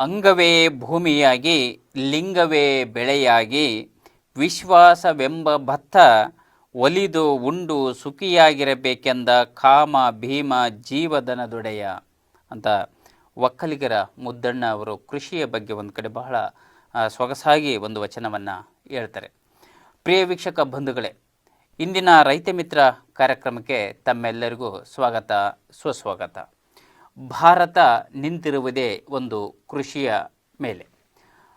ಅಂಗವೇ ಭೂಮಿಯಾಗಿ, ಲಿಂಗವೇ ಬೆಳೆಯಾಗಿ, ವಿಶ್ವಾಸವೆಂಬ ಭತ್ತ ಒಲಿದು ಉಂಡು ಸುಖಿಯಾಗಿರಬೇಕೆಂದ ಕಾಮ ಭೀಮ ಜೀವದನದೊಡೆಯ ಅಂತ ಒಕ್ಕಲಿಗರ ಮುದ್ದಣ್ಣ ಅವರು ಕೃಷಿಯ ಬಗ್ಗೆ ಒಂದು ಕಡೆ ಬಹಳ ಸೊಗಸಾಗಿ ಒಂದು ವಚನವನ್ನು ಹೇಳ್ತಾರೆ. ಪ್ರಿಯ ವೀಕ್ಷಕ ಬಂಧುಗಳೇ, ಇಂದಿನ ರೈತ ಮಿತ್ರ ಕಾರ್ಯಕ್ರಮಕ್ಕೆ ತಮ್ಮೆಲ್ಲರಿಗೂ ಸ್ವಾಗತ, ಸುಸ್ವಾಗತ. ಭಾರತ ನಿಂತಿರುವುದೇ ಒಂದು ಕೃಷಿಯ ಮೇಲೆ.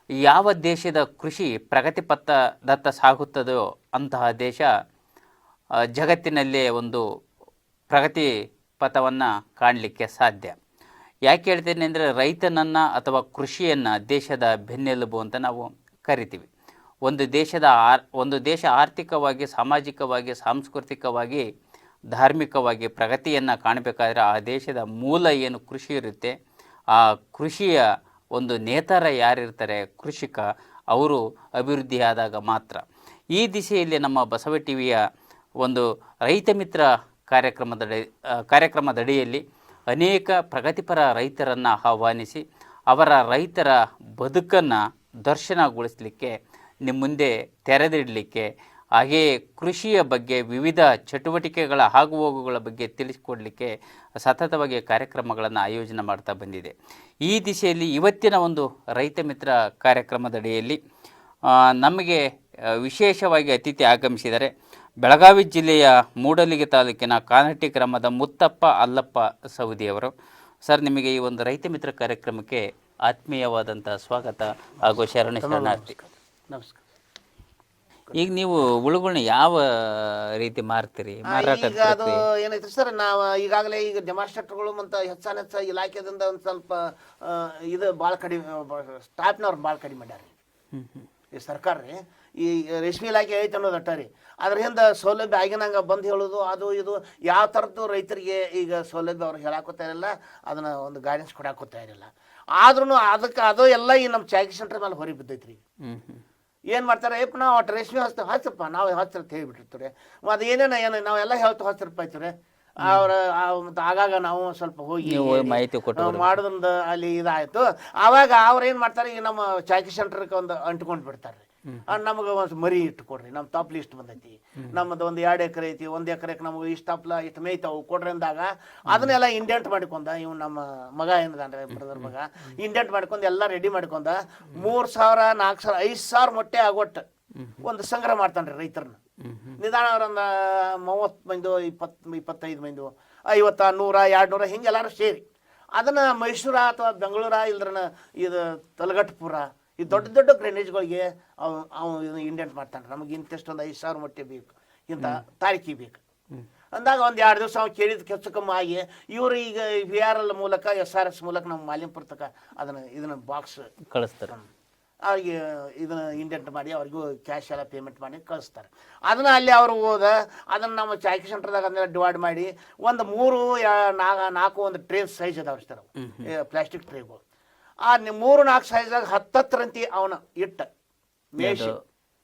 ಯಾವ ದೇಶದ ಕೃಷಿ ಪ್ರಗತಿಪಥದತ್ತ ಸಾಗುತ್ತದೋ ಅಂತಹ ದೇಶ ಜಗತ್ತಿನಲ್ಲೇ ಒಂದು ಪ್ರಗತಿ ಪಥವನ್ನು ಕಾಣಲಿಕ್ಕೆ ಸಾಧ್ಯ. ಯಾಕೆ ಹೇಳ್ತೇನೆ ಅಂದರೆ ರೈತನನ್ನು ಅಥವಾ ಕೃಷಿಯನ್ನು ದೇಶದ ಬೆನ್ನೆಲುಬು ಅಂತ ನಾವು ಕರಿತೀವಿ. ಒಂದು ದೇಶದ ಆರ್, ಒಂದು ದೇಶ ಆರ್ಥಿಕವಾಗಿ, ಸಾಮಾಜಿಕವಾಗಿ, ಸಾಂಸ್ಕೃತಿಕವಾಗಿ ಧಾರ್ಮಿಕವಾಗಿ ಪ್ರಗತಿಯನ್ನು ಕಾಣಬೇಕಾದ್ರೆ ಆ ದೇಶದ ಮೂಲ ಏನು ಕೃಷಿ ಇರುತ್ತೆ, ಆ ಕೃಷಿಯ ಒಂದು ನೇತಾರ ಯಾರಿರ್ತಾರೆ, ಕೃಷಿಕ, ಅವರು ಅಭಿವೃದ್ಧಿಯಾದಾಗ ಮಾತ್ರ. ಈ ದಿಸೆಯಲ್ಲಿ ನಮ್ಮ ಬಸವ ಟಿವಿಯ ಒಂದು ರೈತ ಮಿತ್ರ ಕಾರ್ಯಕ್ರಮದಡಿ ಕಾರ್ಯಕ್ರಮದಡಿಯಲ್ಲಿ ಅನೇಕ ಪ್ರಗತಿಪರ ರೈತರನ್ನು ಆಹ್ವಾನಿಸಿ, ಅವರ ರೈತರ ಬದುಕನ್ನು ದರ್ಶನಗೊಳಿಸಲಿಕ್ಕೆ ನಿಮ್ಮ ಮುಂದೆ ತೆರೆದಿಡಲಿಕ್ಕೆ ಹಾಗೆಯೇ ಕೃಷಿಯ ಬಗ್ಗೆ ವಿವಿಧ ಚಟುವಟಿಕೆಗಳ ಆಗುಹೋಗುಗಳ ಬಗ್ಗೆ ತಿಳಿಸಿಕೊಡಲಿಕ್ಕೆ ಸತತವಾಗಿ ಕಾರ್ಯಕ್ರಮಗಳನ್ನು ಆಯೋಜನೆ ಮಾಡ್ತಾ ಬಂದಿದೆ. ಈ ದಿಶೆಯಲ್ಲಿ ಇವತ್ತಿನ ಒಂದು ರೈತ ಮಿತ್ರ ಕಾರ್ಯಕ್ರಮದಡಿಯಲ್ಲಿ ನಮಗೆ ವಿಶೇಷವಾಗಿ ಅತಿಥಿ ಆಗಮಿಸಿದರೆ ಬೆಳಗಾವಿ ಜಿಲ್ಲೆಯ ಮೂಡಲಿಗೆ ತಾಲೂಕಿನ ಕಾನಟ್ಟಿ ಗ್ರಾಮದ ಮುತ್ತಪ್ಪ ಅಲ್ಲಪ್ಪ ಸೌದಿಯವರು ಸರ್ ನಿಮಗೆ ಈ ಒಂದು ರೈತ ಮಿತ್ರ ಕಾರ್ಯಕ್ರಮಕ್ಕೆ ಆತ್ಮೀಯವಾದಂಥ ಸ್ವಾಗತ ಹಾಗೂ ಶರಣ ಶರಣಾರ್ಥಿ. ನಮಸ್ಕಾರ. ಈಗ ನೀವು ಉಳುಗಳನ್ನ ಯಾವ ರೀತಿ ಮಾರ್ತೀರಿ? ಮಾರಾಟ ಈಗ ಅದು ಏನೈತೆ ಸರ್ ನಾವು ಈಗಾಗಲೇ ಈಗ ಡೆಮಾನ್ಸ್ಟ್ರೇಟರ್ಗಳು ಮತ್ತು ಹೆಚ್ಚಾನ ಹೆಚ್ಚ ಇಲಾಖೆದಿಂದ ಒಂದು ಸ್ವಲ್ಪ ಆ, ಇದು ಭಾಳ ಕಡಿಮೆ ಸ್ಟಾಫ್ನವ್ರು ಭಾಳ ಕಡಿಮೆ ಮಾಡ್ಯಾರ. ಈ ಸರ್ಕಾರ ರೀ ಈ ರೇಷ್ಮೆ ಇಲಾಖೆ ಐತೆ ಅನ್ನೋದು ಅಟ್ಟ ರೀ ಅದ್ರ ಹಿಂದೆ ಸೌಲಭ್ಯ ಆಗಿನಂಗೆ ಬಂದು ಹೇಳೋದು ಅದು ಇದು ಯಾವ ಥರದ್ದು ರೈತರಿಗೆ ಈಗ ಸೌಲಭ್ಯ ಅವ್ರಿಗೆ ಹೇಳಾಕೋತಾ ಇರಲ್ಲ ಅದನ್ನ ಒಂದು ಗೈಡೆನ್ಸ್ ಕೊಡಾಕೋತಾ ಇರಲ್ಲ ಆದ್ರೂ ಅದಕ್ಕೆ ಅದು ಎಲ್ಲ ಈ ನಮ್ಮ ಚಾಕಿ ಸೆಂಟರ್ ಮೇಲೆ ಹೊರಗೆ ಬಿದ್ದೈತ್ರಿ. ಹ್ಮ್ ಹ್ಮ್. ಏನು ಮಾಡ್ತಾರೆ? ಏಪ್ಪ ನಾವು ಒಟ್ಟು ರೇಷ್ಮೆ ಹಸ್ತ ಹಚ್ಚಪ್ಪ ನಾವು ಹಚ್ಚರ ಹೇಳಿಬಿಟ್ಟಿರ್ತೀವಿ ಅದು ಏನೇನ ಏನು ನಾವೆಲ್ಲ ಹೇಳ್ತು ಹತ್ತು ರೂಪಾಯಿ ಐತ್ರಿ ಅವ್ರ ಮತ್ತು ಆಗಾಗ ನಾವು ಸ್ವಲ್ಪ ಹೋಗಿ ಮಾಹಿತಿ ಕೊಟ್ಟು ಮಾಡೋದ್ರಿಂದ ಅಲ್ಲಿ ಇದಾಯ್ತು. ಆವಾಗ ಅವ್ರು ಏನು ಮಾಡ್ತಾರೆ? ಈಗ ನಮ್ಮ ಚಾಕಿ ಸೆಂಟ್ರಕ್ಕೆ ಒಂದು ಅಂಟ್ಕೊಂಡು ಬಿಡ್ತಾರೆ ನಮಗೆ ಒಂದು ಮರಿ ಇಟ್ಟು ಕೊಡ್ರಿ ನಮ್ಮ ಟಾಪ್ ಲಿಸ್ಟ್ ಬಂದೈತಿ. ನಮ್ಮದು ಒಂದು ಎರಡು ಎಕರೆ ಐತಿ, ಒಂದು ಎಕರೆಗೆ ನಮಗೆ ಇಷ್ಟು ತಪ್ಲ ಇಷ್ಟು ಮೇಯ್ತಾವು ಕೊಡ್ರಿ ಅಂದಾಗ ಅದನ್ನೆಲ್ಲ ಇಂಡೆಂಟ್ ಮಾಡ್ಕೊಂಡ ಇವ್ ನಮ್ಮ ಮಗ ಏನದಾನ್ರಿ ಬ್ರದರ್ ಮಗ ಇಂಡೆಂಟ್ ಮಾಡ್ಕೊಂಡು ಎಲ್ಲ ರೆಡಿ ಮಾಡ್ಕೊಂಡ, ಮೂರು ಸಾವಿರ ನಾಲ್ಕು ಸಾವಿರ, ಐದು ಸಾವಿರ ಮೊಟ್ಟೆ ಆಗೋಟ್ಟು ಒಂದು ಸಂಗ್ರಹ ಮಾಡ್ತಾನ್ರಿ ರೈತರನ್ನ ನಿಧಾನ ಅವ್ರೊಂದು ಮೂವತ್ತು ಮಂದಿ, ಇಪ್ಪತ್ತು, ಇಪ್ಪತ್ತೈದು ಮಂದಿ, ಐವತ್ತ, ನೂರ ಎರಡು ನೂರ ಹಿಂಗೆ ಎಲ್ಲರೂ ಸೇರಿ. ಅದನ್ನ ಮೈಸೂರ ಅಥವಾ ಬೆಂಗಳೂರ ಇಲ್ದ್ರನ ಇದು ತಲಗಟ್ಟಪುರ ಈ ದೊಡ್ಡ ದೊಡ್ಡ ಗ್ರೇನೇಜ್ಗಳಿಗೆ ಅವನು ಅವ್ ಇಂಡೆಂಟ್ ಮಾಡ್ತಾನೆ. ನಮಗೆ ಇಂತಿಷ್ಟೊಂದು ಐದು ಸಾವಿರ ಮೊಟ್ಟೆ ಬೇಕು. ಇಂಥ ತಾರೀಕಿ ಬೇಕು. ಅಂದಾಗ ಒಂದು ಎರಡು ದಿವಸ ಅವ್ನು ಕೇಳಿದ ಕೆಲಸ ಕಮ್ಮಿ ಆಗಿ ಇವರು ಈಗ ವಿ ಆರ್ ಎಲ್ ಮೂಲಕ ಎಸ್ ಆರ್ ಎಸ್ ಮೂಲಕ ನಮ್ಮ ಮಾಲಿಂಪುರ ತಕ ಅದನ್ನು ಇದನ್ನ ಬಾಕ್ಸ್ ಕಳಿಸ್ತಾರೆ. ಅವ್ರಿಗೆ ಇದನ್ನ ಇಂಡೆಂಟ್ ಮಾಡಿ ಅವ್ರಿಗೂ ಕ್ಯಾಶ್ ಎಲ್ಲ ಪೇಮೆಂಟ್ ಮಾಡಿ ಕಳಿಸ್ತಾರೆ. ಅದನ್ನು ಅಲ್ಲಿ ಅವರು ಹೋದ ಅದನ್ನು ನಮ್ಮ ಚಾಕಿ ಸೆಂಟರ್ದಾಗ ಅದನ್ನೆಲ್ಲ ಡಿವೈಡ್ ಮಾಡಿ ಒಂದು ಮೂರು ನಾಲ್ಕು ಒಂದು ಟ್ರೇ ಸೈಜ್ ಅದಾವ ಪ್ಲಾಸ್ಟಿಕ್ ಟ್ರೇಗಳು ಆ ಮೂರು ನಾಲ್ಕು ಸೈಜಾಗ ಹತ್ತತ್ತರಂತಿ ಅವನ ಇಟ್ಟ ಮೇಷಿ.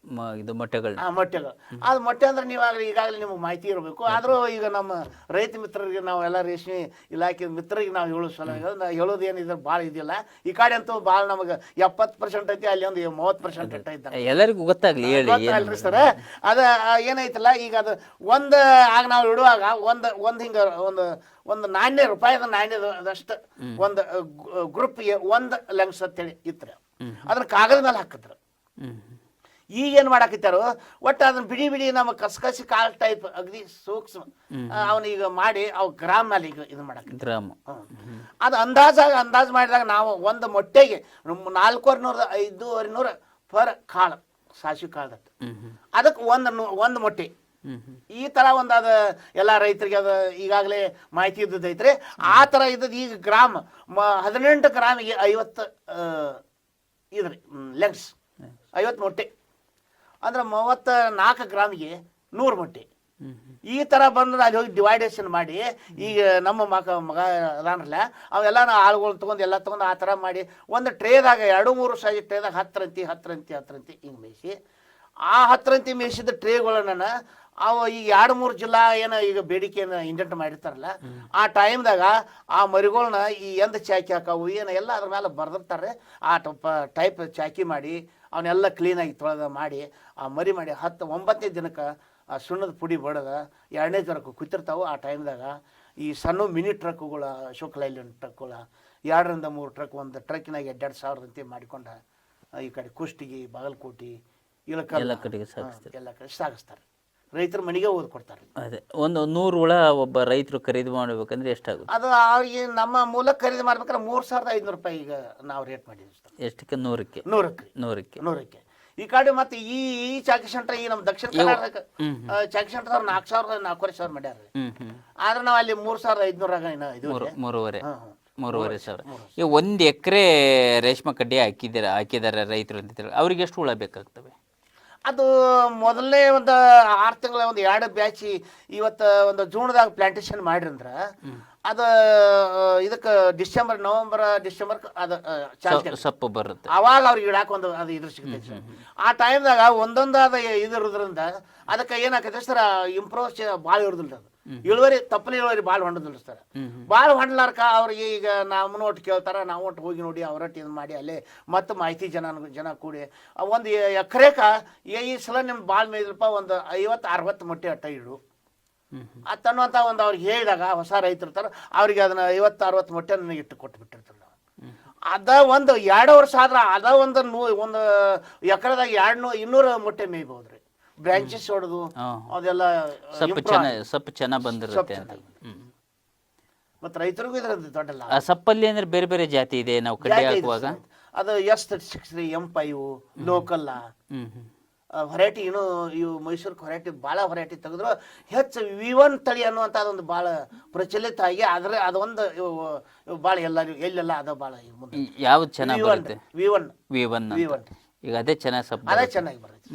ಮ- ಇದು ಮೊಟ್ಟೆಗಳು ಆ ಮೊಟ್ಟೆಗಳು. ಅದು ಮೊಟ್ಟೆ ಅಂದ್ರೆ ನೀವಾಗಲೇ ಈಗಾಗಲೇ ನಿಮಗೆ ಮಾಹಿತಿ ಇರಬೇಕು. ಆದರೂ ಈಗ ನಮ್ಮ ರೈತ ಮಿತ್ರರಿಗೆ ನಾವೆಲ್ಲ ರೇಷ್ಮೆ ಇಲಾಖೆ ಮಿತ್ರರಿಗೆ ನಾವು ಹೇಳೋ ಸಲ ನಾವು ಹೇಳೋದು ಏನಿದ್ರೆ ಭಾಳ ಇದಿಲ್ಲ. ಈ ಕಡೆ ಅಂತೂ ಭಾಳ ನಮಗೆ ಎಪ್ಪತ್ತು ಪರ್ಸೆಂಟ್ ಐತಿ ಅಲ್ಲಿ ಒಂದು ಮೂವತ್ತು ಪರ್ಸೆಂಟ್ ಇಟ್ಟ ಎಲ್ಲರಿಗೂ ಗೊತ್ತಾಗ್ಲಿ ಹೇಳಿ ಏನು ಗೊತ್ತಲ್ರಿ ಸರ್. ಅದ ಆ, ಏನೈತಲ್ಲ ಈಗ ಅದು ಒಂದು ಆಗ ನಾವು ಇಡುವಾಗ ಒಂದು ಒಂದು ಹಿಂಗ ಒಂದು ಒಂದು ನಾಣ್ಯ ರೂಪಾಯಿದ ನಾಣ್ಯದಷ್ಟು ಒಂದು ಗ್ರೂಪ್ಗೆ ಒಂದು ಲೆಂಗ್ಸ್ ಅಂತೇಳಿ ಇತ್ರ. ಅದನ್ನ ಕಾಗದ ಮೇಲೆ ಹಾಕಿದ್ರು ಹ್ಮ್. ಈಗ ಏನು ಮಾಡಾಕಿತ್ತಾರೋ ಒಟ್ಟು ಅದನ್ನ ಬಿಡಿ ಬಿಡಿ ನಮ್ಮ ಕಸಕಸಿ ಕಾಲ್ ಟೈಪ್ ಅಗದಿ ಸೂಕ್ಷ್ಮ ಅವನು ಈಗ ಮಾಡಿ ಅವು ಗ್ರಾಮ ಮೇಲೆ ಈಗ ಇದು ಮಾಡಾಕ ಗ್ರಾಮ. ಅದು ಅಂದಾಜಾಗ ಅಂದಾಜು ಮಾಡಿದಾಗ ನಾವು ಒಂದು ಮೊಟ್ಟೆಗೆ ನಾಲ್ಕೂವರೆ ನೂರ ಐದೂವರೆ ನೂರ ಪರ್ ಕಾಳು ಸಾಸಿವೆ ಹ್ಮ್ ಅದಕ್ಕೆ ಒಂದು ಒಂದು ಮೊಟ್ಟೆ. ಈ ತರ ಒಂದು ಅದು ಎಲ್ಲ ರೈತರಿಗೆ ಅದು ಈಗಾಗಲೇ ಮಾಹಿತಿ ಇದ್ದದೈತ್ರಿ ಆ ತರ ಇದ್ದದ್ದು ಈಗ ಗ್ರಾಮ್ ಹದಿನೆಂಟು ಗ್ರಾಮಿಗೆ ಐವತ್ತು ಇದ್ರಿ ಲೆಗ್ಸ್ ಐವತ್ತು ಮೊಟ್ಟೆ. ಅಂದ್ರೆ ಮೂವತ್ತ ನಾಲ್ಕು ಗ್ರಾಮಿಗೆ ನೂರು ಮೊಟ್ಟೆ. ಈ ಥರ ಬಂದ್ರೆ ಅಲ್ಲಿ ಹೋಗಿ ಡಿವೈಡೇಷನ್ ಮಾಡಿ ಈಗ ನಮ್ಮ ಮಗ ಮಗ ಅದಾನಲ್ಲ ಅವೆಲ್ಲ ಆಳುಗಳು ತೊಗೊಂಡು ಎಲ್ಲ ತೊಗೊಂಡು ಆ ಥರ ಮಾಡಿ ಒಂದು ಟ್ರೇದಾಗ ಎರಡು ಮೂರು ಸೈಜ್ ಟ್ರೇದಾಗ ಹತ್ತರಂತಿ ಹತ್ತರಂತಿ ಹತ್ತರಂತಿ ಹಿಂಗೆ ಮೇಯಿಸಿ ಆ ಹತ್ತರಂತಿ ಮೇಯಿಸಿದ ಟ್ರೇಗಳನ್ನ ಅವ ಈಗ ಎರಡು ಮೂರು ಜಿಲ್ಲಾ ಏನು ಈಗ ಬೇಡಿಕೆಯನ್ನು ಇಂಡೆಂಟ್ ಮಾಡಿರ್ತಾರಲ್ಲ ಆ ಟೈಮ್ದಾಗ ಆ ಮರಿಗಳನ್ನ ಈ ಎಂದ ಚಾಕಿ ಹಾಕವು ಏನು ಎಲ್ಲ ಅದ್ರ ಮೇಲೆ ಬರ್ದಿರ್ತಾರೆ. ಆ ಟೈಪ್ ಚಾಕಿ ಮಾಡಿ ಅವನ್ನೆಲ್ಲ ಕ್ಲೀನಾಗಿ ತೊಳೆದ ಮಾಡಿ ಆ ಮರಿ ಮಾಡಿ ಹತ್ತು ಒಂಬತ್ತನೇ ದಿನಕ್ಕೆ ಆ ಸುಣ್ಣದ ಪುಡಿ ಬಡದ ಎರಡನೇ ದಿನಕ್ಕೆ ಕುತ್ತಿರ್ತಾವೆ. ಆ ಟೈಮ್ದಾಗ ಈ ಸಣ್ಣ ಮಿನಿ ಟ್ರಕ್ಗಳ ಅಶೋಕ್ ಲೈಲ್ಯಾಂಡ್ ಟ್ರಕ್ಗಳ ಎರಡರಿಂದ ಮೂರು ಟ್ರಕ್ ಒಂದು ಟ್ರಕ್ಕಿನಾಗ ಸಾವಿರದ ಸಾವಿರದಂತೆ ಮಾಡಿಕೊಂಡ ಈ ಕಡೆ ಕುಷ್ಟಗಿ ಬಾಗಲಕೋಟೆ ಸಾಗಿಸ್ತೀರಿ. ಎಲ್ಲ ಕಡೆ ಸಾಗಿಸ್ತಾರೆ. ರೈತರ ಮನೆಗೆ ಓದ್ ಕೊಡ್ತಾರೆ. ಅದೇ ಒಂದು ನೂರು ಹುಳ ಒಬ್ಬ ರೈತರು ಖರೀದಿ ಮಾಡಬೇಕಂದ್ರೆ ಎಷ್ಟಾಗುತ್ತೆ? ಅದು ಅವ್ರಿಗೆ ನಮ್ಮ ಮೂಲಕ ಖರೀದಿ ಮಾಡ್ಬೇಕಾದ್ರೆ ಮೂರು ಸಾವಿರದ ಐದುನೂರು ರೂಪಾಯಿ ಈಗ ನಾವು ರೇಟ್ ಮಾಡಿದ್ವಿ ಸರ್. ಎಷ್ಟಕ್ಕೆ? ನೂರಕ್ಕೆ. ನೂರಕ್ಕೆ. ನೂರಕ್ಕೆ. ನೂರಕ್ಕೆ. ಈ ಕಡೆ ಮತ್ತೆ ಈ ಈ ಚಾಕಿ ಸೆಂಟರ್ ಈ ನಮ್ಮ ದಕ್ಷಿಣ ಕರ್ನಾಟಕ ಚಾಕಿ ಚಾಕಿ ಅವ್ರು ನಾಲ್ಕು ಸಾವಿರದ ನಾಲ್ಕೂವರೆ ಸಾವಿರ ಮಾಡ್ಯಾರ ಹ್ಮ್ ಹ್ಮ್. ಆದ್ರೆ ನಾವು ಅಲ್ಲಿ ಮೂರು ಸಾವಿರದ ಐದುನೂರಾಗ ಇನ್ನು ಇದು ಮೂರು ಮೂರುವರೆ. ಮೂರುವರೆ ಸಾವಿರ. ಈಗ ಒಂದು ಎಕರೆ ರೇಷ್ಮೆ ಕಡ್ಡಿ ಹಾಕಿದ್ದಾರೆ ಹಾಕಿದ್ದಾರೆ ರೈತರು ಅಂತ ಅವ್ರಿಗೆ ಎಷ್ಟು ಹುಳ ಬೇಕಾಗ್ತವೆ? ಅದು ಮೊದಲನೇ ಒಂದು ಆರು ತಿಂಗಳ ಒಂದು ಎರಡು ಬ್ಯಾಚಿ ಇವತ್ತು ಒಂದು ಜೂನ್ದಾಗ ಪ್ಲಾಂಟೇಶನ್ ಮಾಡ್ರಂದ್ರ ಅದು ಇದಕ್ಕೆ ಡಿಸೆಂಬರ್ ನವೆಂಬರ್ ಡಿಸೆಂಬರ್ ಅದು ಚಾನ್ಸ್ ಸೊಪ್ಪು ಬರುತ್ತೆ. ಅವಾಗ ಅವ್ರಿಗೆ ಇಡಾಕ ಒಂದು ಅದು ಇದ್ರ ಸಿಗುತ್ತೆ ಸರ್. ಆ ಟೈಮ್ದಾಗ ಒಂದೊಂದಾದ ಇದಿರೋದ್ರಿಂದ ಅದಕ್ಕೆ ಏನಾಕೈತೆ ಸರ್ ಇಂಪ್ರೂವ್ ಭಾಳ ಇರೋದಿಲ್ಲ ಅದು. ಇಳುವರಿ ತಪ್ಪಲಿ ಇಳುವರಿ ಭಾಳ ಹೊಂಡದಿಲ್ಲ ಸರ್. ಭಾಳ ಹೊಂಡ್ಲಾರ್ಕ ಅವ್ರಿಗೆ ಈಗ ನಮ್ಮನ್ನ ಒಟ್ಟು ಕೇಳ್ತಾರ ನಾವು ಒಟ್ಟು ಹೋಗಿ ನೋಡಿ ಅವರೊಟ್ಟು ಇದು ಮಾಡಿ ಅಲ್ಲಿ ಮತ್ತೆ ಮಾಹಿತಿ ಜನ ಜನ ಕೂಡಿ. ಒಂದು ಎಕರೆಕ ಈ ಸಲ ನಿಮ್ಗೆ ಭಾಳ ಮೇಯ್ದಲ್ಪ ಒಂದು ಐವತ್ತು ಅರವತ್ತು ಮೊಟ್ಟೆ ಅಟ್ಟ ಇಡು. ತನ್ನುವಂಥ ಒಂದು ಅವ್ರಿಗೆ ಹೇಳಿದಾಗ ಹೊಸ ರೈತರು ತರ ಅವ್ರಿಗೆ ಅದನ್ನ ಐವತ್ತು ಅರವತ್ತು ಮೊಟ್ಟೆ ನನಗೆ ಇಟ್ಟು ಕೊಟ್ಟು ಬಿಟ್ಟಿರ್ತಾರೆ ನಾವು ಅದ ಒಂದು ಎರಡು ವರ್ಷ ಆದ್ರೆ ಅದ ಒಂದು ನೂ ಒಂದು ಎಕರೆದಾಗ ಎರಡು ನೂ ಇನ್ನೂರು ಮೊಟ್ಟೆ ಮೇಯ್ಬೋದು ರೀ ಬ್ರಾಂಚಸ್ ಹೊಡೆದು ಅದೆಲ್ಲ ಸೊಪ್ಪು ಚೆನ್ನಾಗಿ ಸೊಪ್ಪು ಚೆನ್ನಾಗಿ ಬಂದಿರುತ್ತೆ ಅಂತ. ಮತ್ತು ರೈತರಿಗೂ ಇದ್ರ ದೊಡ್ಡ ಲಾಭ ಸಪ್ಪಲ್ಲಿ ಅಂದ್ರೆ ಬೇರೆ ಬೇರೆ ಜಾತಿ ಇದೆ ನಾವು ಕಡ್ಡಿ ಹಾಕುವಾಗ. ಅದು ಎಸ್ ತರ್ಟಿ ಸಿಕ್ಸ್ ರೀ ಎಂ ಫೈವ್ ಲೋಕಲ್ಲ ಹೊರೈಟಿ ಏನು ಇವು ಮೈಸೂರು ಹೊರೈಟಿ ಭಾಳ ಹೊರೈಟಿ ತೆಗೆದ್ರು. ಹೆಚ್ಚು ವಿ ಒನ್ ತಳಿ ಅನ್ನುವಂಥ ಅದೊಂದು ಭಾಳ ಪ್ರಚಲಿತ ಆಗಿ ಆದರೆ ಅದೊಂದು ಭಾಳ ಎಲ್ಲರಿಗೂ ಎಲ್ಲೆಲ್ಲ ಅದ ಭಾಳ ಯಾವ್ದು ಚೆನ್ನಾಗಿ ಬರುತ್ತೆ? V one V one V one ಈಗ ಅದೇ ಚೆನ್ನಾಗಿ ಸ್ವಲ್ಪ ಅದೇ ಚೆನ್ನಾಗಿ ಬರುತ್ತೆ.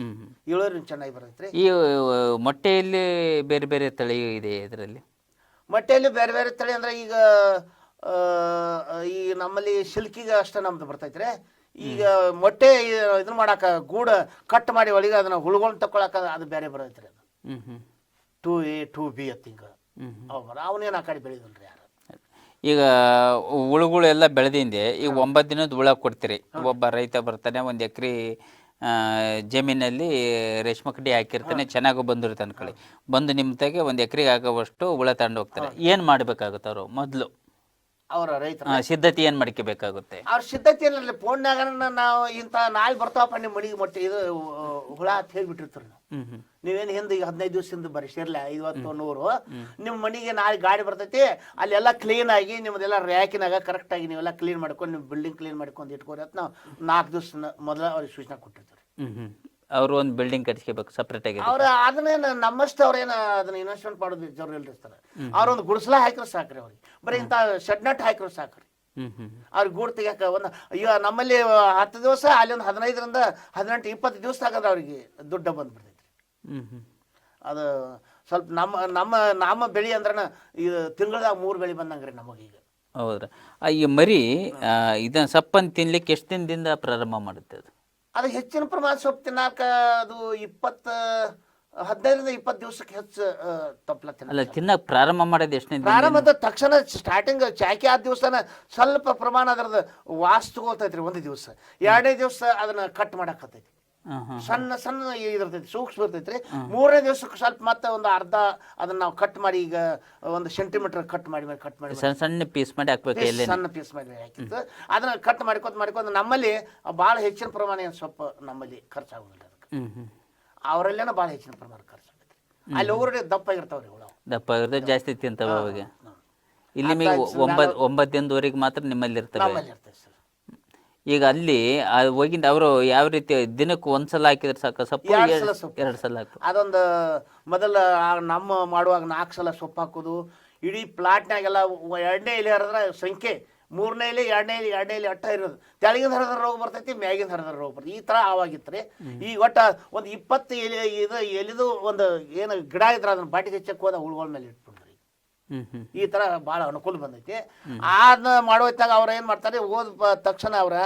ಇಳುವರಿ ಚೆನ್ನಾಗಿ ಬರುತ್ತೆ ಈ ಮೊಟ್ಟೆಯಲ್ಲಿ ಬೇರೆ ಬೇರೆ ತಳಿ ಇದೆ ಇದರಲ್ಲಿ? ಮೊಟ್ಟೆಯಲ್ಲಿ ಬೇರೆ ಬೇರೆ ತಳಿ ಅಂದ್ರೆ ಈಗ ಈ ನಮ್ಮಲ್ಲಿ ಸಿಲ್ಕಿಗೆ ಅಷ್ಟೇ ನಮ್ದು ಬರ್ತೈತ್ರಿ ಈಗ ಮೊಟ್ಟೆ ಇದನ್ನ ಮಾಡಾಕ ಗೂಡ ಕಟ್ ಮಾಡಿ ಒಳಗೆ ಅದನ್ನ ಹುಳುಗಳನ್ನ ತಕೊಳಕ ಅದು ಬೇರೆ ಬರ್ತೈತ್ರಿ ಅದು. ಟೂ ಎ ಟೂ ಬಿ ಅತ್ ಹಿಂಗ. ಅವನೇನು ಆ ಕಡೆ ಬೆಳೆದಿಲ್ರಿ ಯಾರು? ಈಗ ಹುಳುಗಳು ಎಲ್ಲ ಬೆಳೆದಿಂದೆ ಈಗ ಒಂಬತ್ತು ದಿನದ ಹುಳ ಕೊಡ್ತೀರಿ. ಒಬ್ಬ ರೈತ ಬರ್ತಾನೆ ಒಂದು ಎಕರೆ ಜಮೀನಲ್ಲಿ ರೇಷ್ಮೆ ಕಡ್ಡಿ ಹಾಕಿರ್ತಾನೆ ಚೆನ್ನಾಗಿ ಬಂದಿರ್ತಾನೆ ಕಳಿ ಬಂದು ನಿಮ್ಮ ತೆಗೆ ಒಂದು ಎಕರೆಗೆ ಆಗೋವಷ್ಟು ಹುಳ ತಗೊಂಡು ಹೋಗ್ತಾರೆ. ಏನು ಮಾಡಬೇಕಾಗುತ್ತೆ ಅವರು ಮೊದಲು? ಅವರ ರೈತರ. ಸಿದ್ಧತೆ ಏನು ಮಾಡ್ಕೋಬೇಕಾಗುತ್ತೆ ಅವ್ರ ಸಿದ್ಧತೆ ಇಲ್ಲ ಫೋನ್ಯಾಗ ನಾವು ಇಂತ ನಾಳೆ ಬರ್ತಾವಪ್ಪ ನಿಮ್ಮ ಮನೆಗೆ ಮೊಟ್ಟೆ ಇದು ಹುಳ ಅಂತ ಹೇಳ್ಬಿಟ್ಟಿರ್ತಾರ ನಾವು. ನೀವೇನು ಹಿಂದೆ ಈಗ ಹದಿನೈದು ದಿವಸದಿಂದ ಬರೀ ಸೇರ್ಲ ಐವತ್ತು ನೂರು. ನಿಮ್ಮ ಮನೆಗೆ ನಾಳೆ ಗಾಡಿ ಬರ್ತೈತಿ ಅಲ್ಲೆಲ್ಲ ಕ್ಲೀನ್ ಆಗಿ ನಿಮ್ಮದೆಲ್ಲ ರ್ಯಾಕಿನಾಗ ಕರೆಕ್ಟಾಗಿ ನೀವೆಲ್ಲ ಕ್ಲೀನ್ ಮಾಡ್ಕೊಂಡು ನಿಮ್ಮ ಬಿಲ್ಡಿಂಗ್ ಕ್ಲೀನ್ ಮಾಡ್ಕೊಂಡು ಇಟ್ಕೊರಿ ಅಂತ ನಾವು ನಾಲ್ಕು ದಿವಸ ಮೊದಲ ಅವ್ರಿಗೆ ಸೂಚನೆ ಹ್ಮ್. ಅವರು ಒಂದು ಬಿಲ್ಡಿಂಗ್ ಕಟ್ಸ್ಕೋಬೇಕು ಸಪ್ರೇಟ್ ಆಗಿ ಅವ್ರ ಅದನ್ನೇನು ನಮ್ಮಷ್ಟು ಅವ್ರೇನು ಅದನ್ನ ಇನ್ವೆಸ್ಟ್ಮೆಂಟ್ ಮಾಡೋದು ಜವ್ರು ಇರ್ತಾರೆ ಅವ್ರೊಂದು ಗುಡಿಸಲ ಹಾಕಿರೋ ಸಾಕ್ರಿ ಅವ್ರಿಗೆ. ಬರೀ ಇಂಥ ಶೆಡ್ನಟ್ ಹಾಕಿರೋ ಸಾಕ್ರಿ. ಅವ್ರಿಗೆ ಗೂಡು ತೆಗಿಯಾಕ ಒಂದು ಈಗ ನಮ್ಮಲ್ಲಿ ಹತ್ತು ದಿವಸ ಅಲ್ಲಿ ಒಂದು ಹದಿನೈದರಿಂದ ಹದಿನೆಂಟು ಇಪ್ಪತ್ತು ದಿವಸ ತಗಂದ್ರೆ ಅವ್ರಿಗೆ ದುಡ್ಡು ಬಂದ್ಬಿಡ್ತೈತಿ ಹ್ಮ್ ಹ್ಮ್. ಅದು ಸ್ವಲ್ಪ ನಮ್ಮ ನಮ್ಮ ನಮ್ಮ ಬೆಳೆ ಅಂದ್ರೆ ಈ ತಿಂಗಳದಾಗ ಮೂರು ಬೆಳೆ ಬಂದಂಗೆ ರೀ ನಮಗೀಗ ಹೌದ್ರಾ. ಈ ಮರಿ ಇದನ್ನ ಸಪ್ಪನ್ನು ತಿನ್ಲಿಕ್ಕೆ ಎಷ್ಟು ದಿನದಿಂದ ಪ್ರಾರಂಭ ಮಾಡುತ್ತೆ ಅದು? ಅದು ಹೆಚ್ಚಿನ ಪ್ರಮಾಣ ಸೊಪ್ಪು ತಿನ್ನಾಕ ಅದು ಇಪ್ಪತ್ತು ಹದಿನೈದರಿಂದ ಇಪ್ಪತ್ತು ದಿವಸಕ್ಕೆ ಹೆಚ್ಚು ತಪ್ಪಲ ತಿನ್ನ ತಿನ್ನಕ್ ಪ್ರಾರಂಭ ಮಾಡೋದು ಎಷ್ಟನೇ ದಿನ ಪ್ರಾರಂಭದ ತಕ್ಷಣ ಸ್ಟಾರ್ಟಿಂಗ್ ಚಾಕಿ ಆದ ದಿವಸನ ಸ್ವಲ್ಪ ಪ್ರಮಾಣ ಅದರದ್ದು ವಾಸ್ ಒಂದು ದಿವಸ. ಎರಡನೇ ದಿವಸ ಅದನ್ನ ಕಟ್ ಮಾಡಾಕತ್ತೈತಿ. ಸಣ್ಣ ಸಣ್ಣ ಇದಿರ್ತೈತಿ ಸೂಕ್ಷ್ಮ ಇರ್ತೈತ್ರಿ ಮೂರನೇ ದಿವಸಕ್ಕೆ ಸ್ವಲ್ಪ ಮತ್ತೆ ಒಂದು ಅರ್ಧ ಅದನ್ನ ನಾವು ಕಟ್ ಮಾಡಿ ಈಗ ಒಂದು ಸೆಂಟಿಮೀಟರ್ ಕಟ್ ಮಾಡಿ ಮಾಡಿ ಕಟ್ ಮಾಡಿ ಸಣ್ಣ ಸಣ್ಣ ಪೀಸ್ ಮಾಡಿ ಹಾಕ್ಬೇಕು ಸಣ್ಣ ಪೀಸ್ ಮಾಡಿ ಹಾಕಿತ್ತು ಅದನ್ನ ಕಟ್ ಮಾಡ್ಕೊತ ಮಾಡ್ಕೊತ ನಮ್ಮಲ್ಲಿ ಭಾಳ ಹೆಚ್ಚಿನ ಪ್ರಮಾಣ ಏನು ಸ್ವಲ್ಪ ನಮ್ಮಲ್ಲಿ ಖರ್ಚಾಗೋದಿಲ್ಲ ಅದಕ್ಕೆ. ಅವರಲ್ಲೇನ ಭಾಳ ಹೆಚ್ಚಿನ ಪ್ರಮಾಣ ಖರ್ಚಾಗುತ್ತೆ ಅಲ್ಲಿ ಹೋಗ್ರೆ ದಪ್ಪ ಇರ್ತಾವ್ರಿ ಹುಳ. ದಪ್ಪ ಇರುತ್ತೆ ಜಾಸ್ತಿ ತಿಂತಾವೆ ಅವಾಗ. ಇಲ್ಲಿ ನಿಮಗೆ ಒಂಬತ್ತು ಒಂಬತ್ತು ದಿನದವರೆಗೆ ಮಾತ್ರ ನಿಮ್ಮಲ್ಲಿ ಇರ್ತವೆ. ನಮ್ಮಲ್ಲಿ ಸರ್. ಈಗ ಅಲ್ಲಿ ಹೋಗಿಂದ ಅವರು ಯಾವ ರೀತಿ ದಿನಕ್ಕೆ ಒಂದ್ಸಲ ಹಾಕಿದ್ರೆ ಸಾಕು ಸೊಪ್ಪು ಎರಡ್ ಸಲ ಸೊಪ್ಪು. ಎರಡ್ ಸಲ ಹಾಕು. ಅದೊಂದು ಮೊದಲ ಆ ನಮ್ಮ ಮಾಡುವಾಗ ನಾಲ್ಕು ಸಲ ಸೊಪ್ಪು ಹಾಕೋದು. ಇಡೀ ಪ್ಲಾಟ್ನಾಗೆಲ್ಲ ಎರಡನೇ ಎಲೆ ಹರಿದ್ರೆ ಸಂಖ್ಯೆ ಮೂರನೇ ಎಲೆ ಎರಡನೇ ಎಲೆ ಎರಡನೇ ಎಲೆ ಅಟ್ಟ ಇರೋದು. ತೆಳಗಿನ ಹರಿದ್ರ ರೋಗ ಬರ್ತೈತಿ ಮ್ಯಾಗಿನ ಹರಿದ್ರ ರೋಗ ಬರ್ತೈತಿ. ಈ ಥರ ಆವಾಗಿತ್ತು ಈ ಈಗ ಒಟ್ಟ ಒಂದು ಇಪ್ಪತ್ತು ಎಲೆ ಇದು ಎಲಿದು ಒಂದು ಏನು ಗಿಡ ಇದ್ರೆ ಅದನ್ನ ಬಾಟಿಗೆ ಹಚ್ಚಕ್ಕೆ ಹೋದ ಹುಳುಗಳ ಮೇಲೆ ಹ್ಮ್ ಈ ತರ ಬಹಳ ಅನುಕೂಲ ಬಂದೈತಿ. ಆದ ಮಾಡೋತ್ತಾಗ ಅವ್ರ ಏನ್ ಮಾಡ್ತಾರೆ ಓದ್ ತಕ್ಷಣ ಅವ್ರ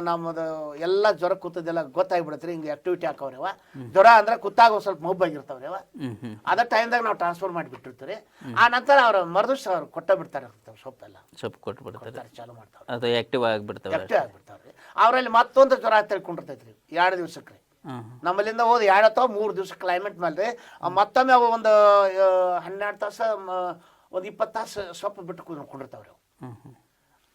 ನಮ್ದು ನಮ್ಮದು ಎಲ್ಲ ಜ್ವರ ಕೂತದೆಲ್ಲ ಗೊತ್ತಾಗ್ಬಿಡತ್ರಿ ಹಿಂಗೆ ಆಕ್ಟಿವಿಟಿ ಹಾಕವ್ರವ. ಜ್ವರ ಅಂದ್ರೆ ಕುತ್ತಾಗ ಸ್ವಲ್ಪ ಮೊಬ್ಬಾಗಿರ್ತಾವ್ರವ ಹ್ಮ್ ಹ್ಮ್. ಅದ ಟೈಮ್ದಾಗ ನಾವು ಟ್ರಾನ್ಸ್ಫರ್ ಮಾಡಿಬಿಟ್ಟಿರ್ತೀರಿ ಆ ನಂತರ ಅವ್ರ ಮರುದಿವ್ಸ ಅವ್ರು ಕೊಟ್ಟ ಬಿಡ್ತಾರೆ ಸೊಪ್ಪೆಲ್ಲ. ಸೊಪ್ಪು ಕೊಟ್ಬಿಡ್ತಾರೆ ಬಿಡ್ತಾರೆ. ಚಾಲು ಮಾಡ್ತಾರೆ ಅದು ಆಕ್ಟಿವ್ ಆಗಿಬಿಡ್ತವೆ ಆಕ್ಟಿವ್ ಆಗ್ಬಿಡ್ತಾವ್ರಿ. ಅವರಲ್ಲಿ ಮತ್ತೊಂದು ಜ್ವರ ತಿಳ್ಕೊಂಡಿರ್ತೈತ್ರಿ ಎರಡು ದಿವ್ಸಕ್ಕೆ ನಮ್ಮಲ್ಲಿಂದ ಹೋದ್ ಎರಡು ಅಥವಾ ಮೂರು ದಿವ್ಸ ಕ್ಲೈಮೇಟ್ ಮೇಲೆ ಮತ್ತೊಮ್ಮೆ ಅವು ಒಂದು ಹನ್ನೆರಡು ತಾಸು ಒಂದು ಇಪ್ಪತ್ತು ತಾಸು ಸೊಪ್ಪು ಬಿಟ್ಟು ಕುದ್ರೆ ಕುಂಡಿರ್ತಾವ್ರಿ ಅವು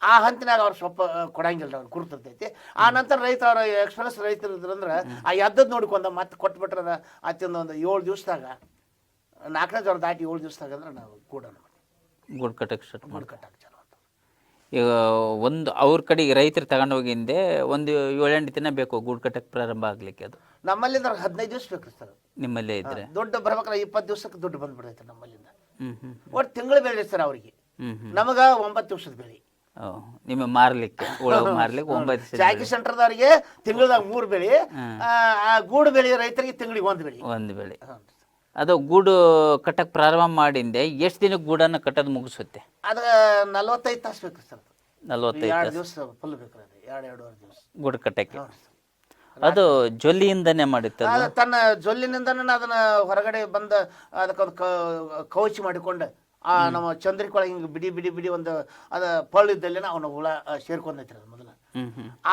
ಆ ಹಂತನಾಗ ಅವ್ರು ಸೊಪ್ಪು ಕೊಡಂಗಿಲ್ಲ ಅವ್ರು ಗುರುತಿರ್ತೈತಿ ಆ ನಂತರ ರೈತ ಅವ್ರ ಎಕ್ಸ್ಪ್ರೆಸ್ ರೈತರು ಇದ್ರಂದ್ರೆ ಆ ಎದ್ದದ್ದು ನೋಡ್ಕೊಂಡ ಮತ್ತೆ ಕೊಟ್ಬಿಟ್ರೆ ಅತ್ಯಂದ ಒಂದು ಏಳು ದಿವಸದಾಗ ನಾಲ್ಕನೇ ಜ್ವರ ದಾಟಿ ಏಳು ದಿವಸದಾಗ ಅಂದ್ರೆ ನಾವು ಕೂಡ ಗುಡ್ ಕಟ್ಟಕ್ಕೆ ಸ್ಟಾರ್ಟ್ ಚಾಲು. ಈಗ ಒಂದು ಅವ್ರ ಕಡೆಗೆ ರೈತರು ತಗೊಂಡು ಹೋಗಿಂದೆ ಒಂದು ಏಳೆಂಟು ದಿನ ಬೇಕು ಗೂಡು ಕಟ್ಟಕ್ಕೆ ಪ್ರಾರಂಭ ಆಗ್ಲಿಕ್ಕೆ ಅದು. ನಮ್ಮಲ್ಲಿಂದ ಹದಿನೈದು ದಿವಸ ಬೇಕು ಸರ್. ನಿಮ್ಮಲ್ಲೇ ಇದ್ರೆ. ದುಡ್ಡು ಬರ್ಬೇಕಾದ್ರೆ ಇಪ್ಪತ್ತು ದಿವಸಕ್ಕೆ ದುಡ್ಡು ಬಂದ್ಬಿಡೈತೆ ನಮ್ಮಲ್ಲಿಂದ. ಒಟ್ಟು ತಿಂಗಳ ಬೆಳೆ ಸರ್ ಅವರಿಗೆ. ನಮಗ ಒಂಬತ್ತು ದಿವಸದ ಬೆಳೆ ಓ ನಿಮಗೆ ಮಾರ್ಲಿಕ್ಕೆ ಮಾರ್ಲಿಕ್ಕೆ ಒಂಬತ್ತು ಚಾಕಿ ಸೆಂಟರ್ದವ್ರಿಗೆ ತಿಂಗಳದಾಗ ಮೂರು ಬೆಳೆ ಗೂಡು ಬೆಳೆ ರೈತರಿಗೆ ತಿಂಗಳಿಗೆ ಒಂದು ಬೆಳೆ. ಒಂದು ಬೆಳೆ. ಅದು ಗೂಡು ಕಟ್ಟಕ್ಕೆ ಪ್ರಾರಂಭ ಮಾಡಿಂದೆ ಎಷ್ಟು ದಿನಕ್ಕೆ ಗೂಡನ್ನು ಕಟ್ಟೋದು ಮುಗಿಸುತ್ತೆ? ಅದು ನಲ್ವತ್ತೈದು ತಾಸು ಬೇಕು ಸರ್ ನಲ್ವತ್ತೈದು ದಿವಸ ಫುಲ್ ಬೇಕು ಎರಡು ಎರಡೂವರೆ ದಿವಸ. ಗೂಡು ಕಟ್ಟಕ್ಕೆ. ಅದು ಜೊಲ್ಲಿಯಿಂದನೇ ಮಾಡಿತ್ತು ಅದು. ತನ್ನ ಜೊಲ್ಲಿನಿಂದನೇ ಅದನ್ನ ಹೊರಗಡೆ ಬಂದ ಅದಕ್ಕೊಂದು ಕವಚ ಮಾಡಿಕೊಂಡು. ಆ ನಮ್ಮ ಚಂದ್ರಿಕೊಳಗೆ ಹಿಂಗೆ ಬಿಡಿ ಬಿಡಿ ಬಿಡಿ ಒಂದು ಅದ ಪಳ್ಳು ಇದ್ದಲ್ಲಿ ಅವನ ಹುಳ ಸೇರ್ಕೊಂಡೈತ್ರಿ ಅದು ಮೊದಲು.